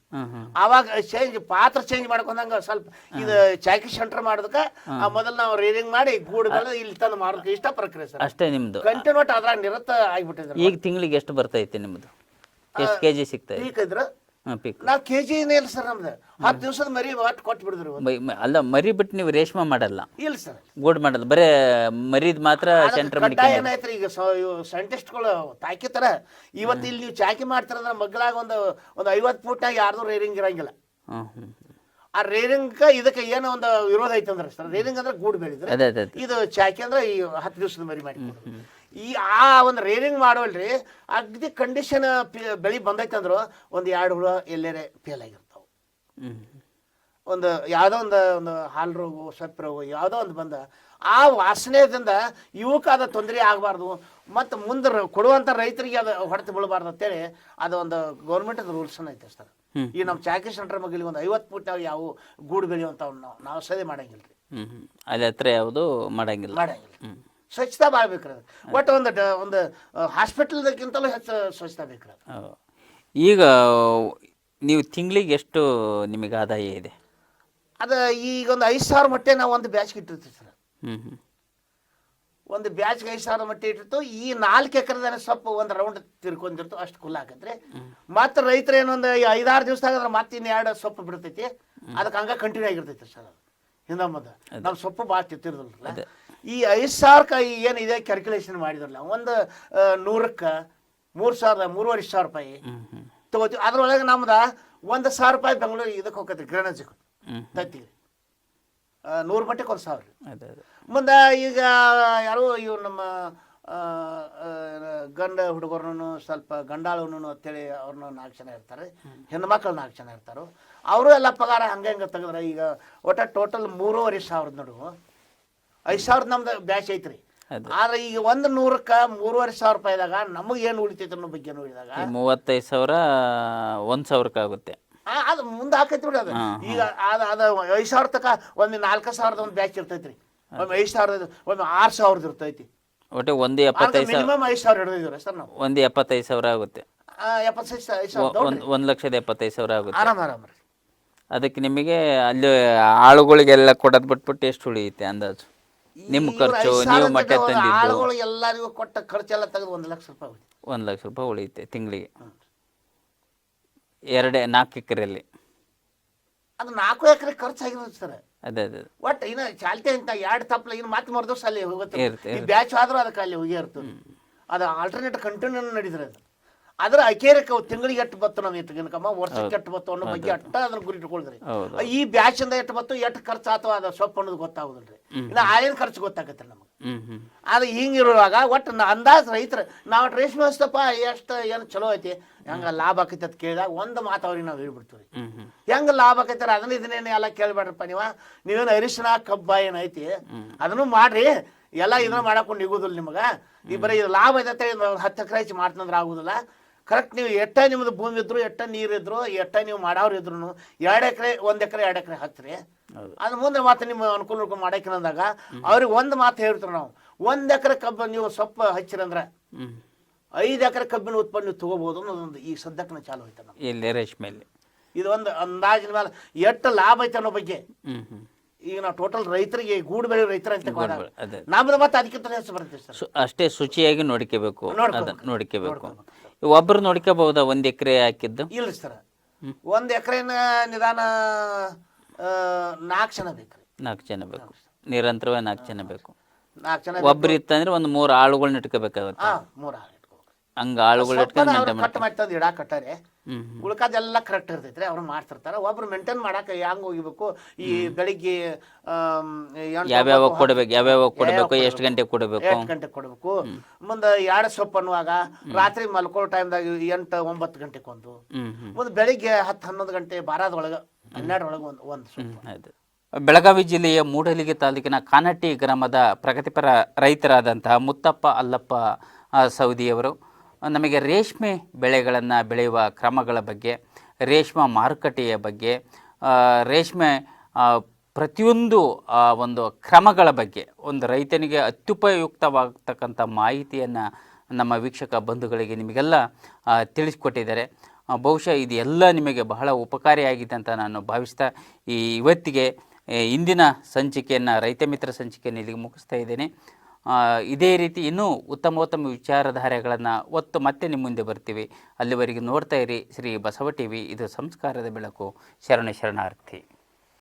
ಅವಾಗ ಚೇಂಜ್ ಪಾತ್ರ ಚೇಂಜ್ ಮಾಡ್ಕೊಂಡಂಗ ಸ್ವಲ್ಪ ಇದು ಚಾಕಿ ಸೆಂಟರ್ ಮಾಡೋದಕ್ಕೆ ಆ ಮೊದಲು ನಾವು ರೀಡಿಂಗ್ ಮಾಡಿ ಗೂಡು ಇಲ್ಲಿ ತಂದು ಮಾಡೋದಕ್ಕೆ ಇಷ್ಟ ಪ್ರಕ್ರಿಯೆ ಸರ್. ಅಷ್ಟೇ ನಿಮ್ದು. ಕಂಟಿನ್ಯೂ ಅದ್ರ ನಿರತ ಆಗಿಬಿಟ್ಟಿದ್ರು ಈಗ ತಿಂಗಳಿಗೆ ಎಷ್ಟು ಬರ್ತೈತಿ ನಿಮ್ದು? ಎಷ್ಟು ಕೆ ಜಿ ಈಗ ಪೀಕ್ ನಾವು ಕೆ ಜಿ ಇಲ್ಲ ಸರ್ ನಮ್ದು. ಹತ್ತು ದಿವಸದ ಮರಿ ಒಟ್ಟು ಕೊಟ್ಟು ಬಿಡಿದ್ರು ಅಲ್ಲ ಮರಿ ಬಿಟ್ಟು ನೀವು ರೇಷ್ಮೆ ಮಾಡಲ್ಲ. ಇಲ್ಲ ಸರ್. ಗೂಡ್ ಮಾಡಲ್ಲ. ಬರೇ ಮರಿದ್ ಮಾತ್ರ ಸೆಂಟರ್ ಏನಾಯ್ತು ಈಗ ಸೈಂಟಿಸ್ಟ್ಗಳು ತಾಕಿತಾರ ಇವತ್ತು ಇಲ್ಲಿ ನೀವು ಚಾಕಿ ಮಾಡ್ತಾರಂದ್ರೆ ಮಗ್ಲಾಗ ಒಂದು ಒಂದು ಐವತ್ತು ಫೂಟ್ನಾಗ ಯಾರ್ದು ರೇರಿಂಗ್ ಇರಂಗಿಲ್ಲ. ಆ ರೇರಿಂಗ್ ಇದಕ್ಕೆ ಏನೋ ಒಂದು ವಿರೋಧ ಐತಂದ್ರೆ ಸರ್. ರೇರಿಂಗ್ ಅಂದ್ರೆ ಗೂಡು ಬೆಳಿದ್ರೆ. ಇದು ಚಾಕಿ ಅಂದ್ರೆ ಈ ಹತ್ತು ದಿವಸದ ಮರಿ ಮಾಡಿ ಈ ಆ ಒಂದು ರೇರಿಂಗ್ ಮಾಡೋಲ್ರಿ ಅಗ್ದಿ ಕಂಡೀಷನ್ ಬೆಳಿ ಬಂದೈತೆ ಅಂದ್ರು ಒಂದು ಎರಡು ಹುಳ ಎಲ್ಲೇರೆ ಫೇಲ್ ಆಗಿರ್ತಾವ. ಒಂದು ಯಾವುದೋ ಒಂದು ಒಂದು ಹಾಲು ರೋಗ ಸೊಪ್ಪು ರೋಗ ಯಾವುದೋ ಒಂದು ಬಂದ ಆ ವಾಸನೆದಿಂದ ಇವಕ್ಕೆ ಅದು ತೊಂದರೆ ಆಗಬಾರ್ದು ಮತ್ತು ಮುಂದೆ ಕೊಡುವಂಥ ರೈತರಿಗೆ ಅದು ಹೊಡೆತು ಬೀಳಬಾರ್ದು ಅಂತೇಳಿ ಅದು ಒಂದು ಗೌರ್ಮೆಂಟ್ ರೂಲ್ಸನ್ನು ಐತೆ ಸರ್. ಈ ನಮ್ಮ ಚಾಕಿ ಸೆಂಟರ್ ಮಗಲಿ ಒಂದು ಐವತ್ತು ಫುಟ್ ಯಾವ ಗೂಡು ಬೆಳೆಯುವಂಥವ್ ನಾವು ನಾವು ಸದೇ ಮಾಡಂಗಿಲ್ಲ ರೀ ಅಲ್ಲಿ ಹತ್ರ ಯಾವುದು ಮಾಡಂಗಿಲ್ಲ. ಮಾಡಂಗಿಲ್ಲ. ಸ್ವಚ್ಛತಾ ಬೇಕ್ರಿ ಅದು. ಒಟ್ಟು ಒಂದು ಡ- ಒಂದು ಹಾಸ್ಪಿಟಲ್ದಕ್ಕಿಂತಲೂ ಹೆಚ್ಚು ಸ್ವಚ್ಛತಾ ಬೇಕ್ರಿ ಅದು. ಈಗ ನೀವು ತಿಂಗಳಿಗೆ ಎಷ್ಟು ನಿಮಗೆ ಆದಾಯ ಇದೆ? ಅದು ಈಗ ಒಂದು ಐದು ಸಾವಿರ ಮಟ್ಟೆ ನಾವು ಒಂದು ಬ್ಯಾಚ್ಗೆ ಇಟ್ಟಿರ್ತೀವಿ ಸರ್. ಹ್ಞೂ ಒಂದು ಬ್ಯಾಚ್ಗೆ ಐದು ಸಾವಿರ ಮಟ್ಟ ಇಟ್ಟಿರ್ತು. ಈ ನಾಲ್ಕು ಎಕರೆದಾನೆ ಸ್ವಲ್ಪ ಒಂದು ರೌಂಡ್ ತಿರ್ಕೊಂಡಿರ್ತು. ಅಷ್ಟು ಕುಲ್ಲ ಹಾಕಂದ್ರೆ ಮತ್ತೆ ರೈತರು ಏನೊಂದು ಐದಾರು ದಿವಸ ಆಗಿದ್ರೆ ಮತ್ತೆ ಇನ್ನು ಎರಡು ಸೊಪ್ಪು ಬಿಡ್ತೈತಿ. ಅದಕ್ಕೆ ಹಂಗೆ ಕಂಟಿನ್ಯೂ ಆಗಿರ್ತೈತಿ ಸರ್ ಅದು. ಹಿಂದ ಮುಂದೆ ನಮ್ಮ ಸೊಪ್ಪು ಭಾಳ ತಿತ್ತಿರಲ್ಲ. ಈ ಐದು ಸಾವಿರಕ್ಕೆ ಏನು ಇದೆ ಕ್ಯಾಲ್ಕುಲೇಷನ್ ಮಾಡಿದ್ರಲ್ಲ ಒಂದು ನೂರಕ್ಕೆ ಮೂರು ಸಾವಿರದ ಮೂರುವರೆ ಸಾವಿರ ರೂಪಾಯಿ ತಗೋತೀವಿ. ಅದ್ರೊಳಗೆ ನಮ್ದು ಒಂದು ಸಾವಿರ ರೂಪಾಯಿ ಬೆಂಗಳೂರಿಗೆ ಇದಕ್ಕೆ ಹೋಗತ್ತೆ ಗ್ರೇನೇಜಿಗೆ ತತ್ತಿಗೆ ತತ್ತೀವಿ ನೂರು ಮಟ್ಟಕ್ಕೆ ಒಂದು ಸಾವಿರ. ಮುಂದೆ ಈಗ ಯಾರು ಇವು ನಮ್ಮ ಗಂಡ ಹುಡುಗರನ್ನು ಸ್ವಲ್ಪ ಗಂಡಾಳನು ಅಂತೇಳಿ ಅವ್ರನ್ನ ನಾಲ್ಕು ಜನ ಇರ್ತಾರೆ. ಹೆಣ್ಮಕ್ಳು ನಾಲ್ಕು ಜನ ಇರ್ತಾರೆ. ಅವರು ಎಲ್ಲ ಪಗಾರ ಹಂಗೆ ಹಂಗೆ ತೆಗೆದ್ರೆ ಈಗ ಒಟ್ಟು ಟೋಟಲ್ ಮೂರುವರೆ ಸಾವಿರದ ನಡುವು ಐದು ಸಾವಿರದ ನಮ್ದು ಬ್ಯಾಚ್ ಐತ್ರಿ. ಆದ್ರೆ ಈಗ ಒಂದು ನೂರಕ್ಕೆ ಮೂರುವರೆ ಸಾವಿರ ರೂಪಾಯಿದಾಗ ನಮಗೆ ಏನು ಉಳಿತೈತೆ ಅನ್ನೋ ಬಗ್ಗೆ ನೋಡಿದಾಗ ಮೂವತ್ತೈದು ಸಾವಿರ ಒಂದು ಸಾವಿರಕ್ಕೆ ಆಗುತ್ತೆ. ಆ, ಅದು ಮುಂದೆ ಹಾಕೈತಿ ಬಿಡಿ ಅದು. ಈಗ ಅದು ಅದು ಐದು ಸಾವಿರ ತಕ ಒಮ್ಮೆ ನಾಲ್ಕು ಸಾವಿರದ ಒಂದು ಬ್ಯಾಚ್ ಇರ್ತೈತ್ರಿ. ಒಮ್ಮೆ ಐದು ಸಾವಿರದ ಒಮ್ಮೆ ಆರು ಸಾವಿರದ ಇರ್ತೈತಿ. ಒಟ್ಟು ಒಂದು ಎಪ್ಪತ್ತೈದು ಸಾವಿರ. ಮಿನಿಮಮ್ ಐದು ಸಾವಿರ ಹಿಡಿದಿವ್ರಿ ಸರ್ ನಾವು. ಒಂದು ಎಪ್ಪತ್ತೈದು ಸಾವಿರ ಆಗುತ್ತೆ. ಆ, ಎಪ್ಪತ್ತೈದು ಸಾವಿರ ಐದು ಒಂದು ಒಂದು ಲಕ್ಷದ ಎಪ್ಪತ್ತೈದು ಸಾವಿರ ಆಗುತ್ತೆ. ಆರಾಮ್ ಆರಾಮ್ ರೀ. ಅದಕ್ಕೆ ನಿಮಗೆ ಅಲ್ಲಿ ಆಳುಗಳಿಗೆಲ್ಲ ಕೊಡೋದು ಬಿಟ್ಬಿಟ್ಟು ಎಷ್ಟು ಉಳಿಯುತ್ತೆ ಅಂದಾಜು? ನಿಮ್ಮ ಖರ್ಚು ನೀವು ಮೊಟ್ಟೆ ತಂದಿದ್ದು. ಆಳುಗಳು ಎಲ್ಲರಿಗೂ ಕೊಟ್ಟ ಖರ್ಚೆಲ್ಲ ತೆಗೆದು ಒಂದು ಲಕ್ಷ ರೂಪಾಯಿ ಹೋಯ್ತು ಒಂದು ಲಕ್ಷ ರೂಪಾಯಿ ಉಳಿಯುತ್ತೆ ತಿಂಗಳಿಗೆ. ಎರಡೇ ನಾಲ್ಕು ಎಕರೆಯಲ್ಲಿ. ಅದು ನಾಲ್ಕು ಎಕರೆ ಖರ್ಚಾಗಿರೋದು ಸರ್. ಅದೇ ಅದೇ ಒಟ್ಟು ಇನ್ನು ಚಾಲ್ತಿ ಅಂತ ಎರಡು ತಪ್ಪಲ ಇನ್ನು ಮತ್ತೆ ಮರು ದಿವಸ ಅಲ್ಲಿ ಹೋಗುತ್ತೆ. ಇರುತ್ತೆ, ಬ್ಯಾಚ್ ಆದ್ರೂ ಅದಕ್ಕೆ ಅಲ್ಲಿ ಹೋಗಿ ಇರ್ತದೆ. ಅದು ಆಲ್ಟರ್ನೇಟ್ ಕಂಟಿನ್ಯೂ ನಡೀತಾರೆ ಅದು. ಅದ್ರ ಅಕೇರಕ ತಿಂಗಳಿಗೆ ಎಷ್ಟು ಬತ್ತು ನಾವು ಗಿನಕಮ್ಮ ವರ್ಷಕ್ಕೆ ಎಷ್ಟು ಬತ್ತು? ಅನ್ನೋ ಬಗ್ಗೆ ಅಟ್ಟ ಅದನ್ನ ಗುರಿ ಇಟ್ಕೊಳ್ದ್ರಿ ಈ ಬ್ಯಾಚ್ ಇಂದ ಎಷ್ಟು ಬತ್ತು ಎಷ್ಟು ಖರ್ಚು ಆತವ ಅದ ಸೊಪ್ಪು ಅನ್ನೋದು ಗೊತ್ತಾಗುದಿಲ್ರಿ. ಇನ್ನು ಆಯನ್ ಖರ್ಚು ಗೊತ್ತಾಗತ್ತೆ ನಮಗೆ. ಆದ್ರೆ ಹಿಂಗಿರುವಾಗ ಒಟ್ಟು ಅಂದಾಜ್ ರೈತರು ನಾವು ರೇಷ್ಮೆ ಹಸ್ತಪ್ಪ ಎಷ್ಟು ಏನು ಚಲೋ ಐತಿ? ಹೆಂಗ ಲಾಭ ಆಕೈತಿ ಅಂತ ಕೇಳಿದಾಗ ಒಂದು ಮಾತು ಅವ್ರಿಗೆ ನಾವು ಹೇಳ್ಬಿಡ್ತೀವಿ ಹೆಂಗ ಲಾಭ ಆಕೈತಾರ ಅದನ್ನ ಇದನ್ನೇನು ಎಲ್ಲ ಕೇಳ್ಬೇಡ್ರಪ್ಪ ನೀವ? ನೀವೇನು ಅರಿಶಿನ ಕಬ್ಬ ಏನೈತಿ ಅದನ್ನು ಮಾಡ್ರಿ. ಎಲ್ಲ ಇದನ್ನ ಮಾಡಕೊಂಡು ನಿಗೋದಿಲ್ಲ ನಿಮಗ. ಈ ಬರೀ ಇದು ಲಾಭ ಐತೆ ಹತ್ತು ಎಕರೆ ಹೆಚ್ಚು ಮಾಡ್ತಂದ್ರೆ ಆಗುದಿಲ್ಲ. ಕರೆಕ್ಟ್ ನೀವು ಎಟ್ಟ ನಿಮ್ದು ಭೂಮಿ ಇದ್ರು ಎಟ್ಟ ನೀರು ಇದ್ರು ಎಟ್ಟ ನೀವು ಮಾಡೋರು ಇದ್ರು ಎರಡು ಎಕರೆ ಒಂದು ಎಕರೆ ಎರಡು ಎಕರೆ ಹಾಕ್ತೀರಿ. ಅದು ಮುಂದೆ ಮಾತು ನಿಮ್ಮ ಅನುಕೂಲ ಮಾಡಕ್ಕೆ ಅಂದಾಗ ಅವ್ರಿಗೆ ಒಂದು ಮಾತು ಹೇಳ್ತಾರೆ ನಾವು. ಒಂದು ಎಕರೆ ಕಬ್ಬು ನೀವು ಸೊಪ್ಪ ಹಚ್ಚಿರಂದ್ರೆ ಐದು ಎಕರೆ ಕಬ್ಬಿನ ಉತ್ಪನ್ನ ನೀವು ತಗೋಬಹುದು ಅನ್ನೋದೊಂದು ಈ ಸದ್ಯಕ್ಕೆ ಚಾಲು ಐತೆ ನಮ್ಮ ಇಲ್ಲಿ ರೇಷ್ಮೆಯಲ್ಲಿ ಇದು ಒಂದು ಅಂದಾಜಿನ ಮೇಲೆ ಎಷ್ಟು ಲಾಭ ಐತೆ ಅನ್ನೋ ಬಗ್ಗೆ. ಈಗ ನಾವು ಟೋಟಲ್ ರೈತರಿಗೆ ಗೂಡು ಬೆಳೆ ರೈತರ ಅಂತ ನಮ್ದು ಮತ್ತೆ ಅದಕ್ಕಿಂತ ಹೆಚ್ಚು ಬರುತ್ತೆ ಸರ್. ಅಷ್ಟೇ ಶುಚಿಯಾಗಿ ನೋಡ್ಕೋಬೇಕು. ನೋಡ್ಕೋಬೇಕು. ಒಬ್ಬರು ನೋಡ್ಕೋಬಹುದಾ ಒಂದ್ ಎಕರೆ ಹಾಕಿದ್ದು. ಇಲ್ರಿ ಸರ್. ಒಂದ್ ಎಕರೆನ ನಿಧಾನ ನಾಲ್ಕು ಜನ ಬೇಕ್ರಿ. ನಾಲ್ಕು ಜನ ಬೇಕು. ನಿರಂತರವಾಗಿ ನಾಲ್ಕು ಜನ ಬೇಕು. ನಾಲ್ಕು ಜನ ಒಬ್ರು ಇತ್ತಂದ್ರೆ ಒಂದು ಮೂರು ಆಳುಗಳನ್ನ ಇಟ್ಕೋಬೇಕಾಗುತ್ತೆ. ಹಾಂ ಮೂರು ಇಟ್ಕೋಬೇಕು ಹಂಗ ಆಳುಗಳು ಇಟ್ಕೊಂಡು ಕಟ್ ಮಾಡಿ ತಂದು ಇಡಾಕ್ ಕಟ್ಟಾರೆ. ಉಳ್ಕಾದೆಲ್ಲ ಕರೆಕ್ಟ್ ಇರ್ತೈತ್ರಿ ಅವ್ರು ಮಾಡ್ತಿರ್ತಾರೆ. ಒಬ್ರು ಮೇಂಟೈನ್ ಮಾಡಾಕ ಹೆಂಗ್ ಹೋಗಿಬೇಕು? ಈ ಬೆಳಿಗ್ಗೆ ಆಮ್, ಎಂಟು, ಯಾವ್ಯಾವ ಒಂಬತ್ತು, ಕೊಡ್ಬೇಕು ಯಾವ್ಯಾವ ಕೊಡಬೇಕು ಎಷ್ಟು ಗಂಟೆ ಕೊಡಬೇಕು? ಮುಂದ ಗಂಟೆಗೆ ಕೊಡಬೇಕು? ಮುಂದೆ ಎರಡು ಸೊಪ್ಪು ಅನ್ನುವಾಗ ರಾತ್ರಿ ಮಲ್ಕೊಳ್ಳೋ ಟೈಮ್ದಾಗ ಎಂಟು ಒಂಬತ್ತು ಗಂಟೆಗೆ ಒಂದು. ಹ್ಞೂ ಮುಂದೆ ಬೆಳಿಗ್ಗೆ ಹತ್ತು ಹನ್ನೊಂದು ಗಂಟೆ ಬಾರದೊಳಗೆ ಹನ್ನೆರಡರೊಳಗೆ ಒಂದು ಒಂದು ಸೊಪ್ಪು. ಬೆಳಗಾವಿ ಜಿಲ್ಲೆಯ ಮೂಡಲಿಗೆ ತಾಲೂಕಿನ ಕಾನಟ್ಟಿ ಗ್ರಾಮದ ಪ್ರಗತಿಪರ ರೈತರಾದಂತಹ ಮುತ್ತಪ್ಪ ಅಲ್ಲಪ್ಪ ಆ, ಸೌದಿಯವರು. ನಮಗೆ ರೇಷ್ಮೆ ಬೆಳೆಗಳನ್ನು ಬೆಳೆಯುವ ಕ್ರಮಗಳ ಬಗ್ಗೆ, ರೇಷ್ಮೆ ಮಾರುಕಟ್ಟೆಯ ಬಗ್ಗೆ ರೇಷ್ಮೆ ಪ್ರತಿಯೊಂದು ಒಂದು ಕ್ರಮಗಳ ಬಗ್ಗೆ ಒಂದು ರೈತನಿಗೆ ಅತ್ಯುಪಯುಕ್ತವಾಗತಕ್ಕಂಥ ಮಾಹಿತಿಯನ್ನು ನಮ್ಮ ವೀಕ್ಷಕ ಬಂಧುಗಳಿಗೆ ನಿಮಗೆಲ್ಲ ತಿಳಿಸಿಕೊಟ್ಟಿದ್ದಾರೆ. ಬಹುಶಃ ಇದೆಲ್ಲ ನಿಮಗೆ ಬಹಳ ಉಪಕಾರಿಯಾಗಿದೆ ಅಂತ ನಾನು ಭಾವಿಸ್ತಾ, ಈ ಇವತ್ತಿಗೆ ಇಂದಿನ ಸಂಚಿಕೆಯನ್ನು ರೈತ ಮಿತ್ರ ಸಂಚಿಕೆಯನ್ನು ಇಲ್ಲಿಗೆ ಮುಗಿಸ್ತಾ ಇದ್ದೇನೆ. ಇದೇ ರೀತಿ ಇನ್ನೂ ಉತ್ತಮ ಉತ್ತಮ ವಿಚಾರಧಾರೆಗಳನ್ನು ಒತ್ತು ಮತ್ತೆ ನಿಮ್ಮ ಮುಂದೆ ಬರ್ತೀವಿ. ಅಲ್ಲಿವರೆಗೆ ನೋಡ್ತಾ ಇರಿ ಶ್ರೀ ಬಸವ ಟಿ ಇದು ಸಂಸ್ಕಾರದ ಬೆಳಕು. ಶರಣ ಶರಣಾರ್ಥಿ.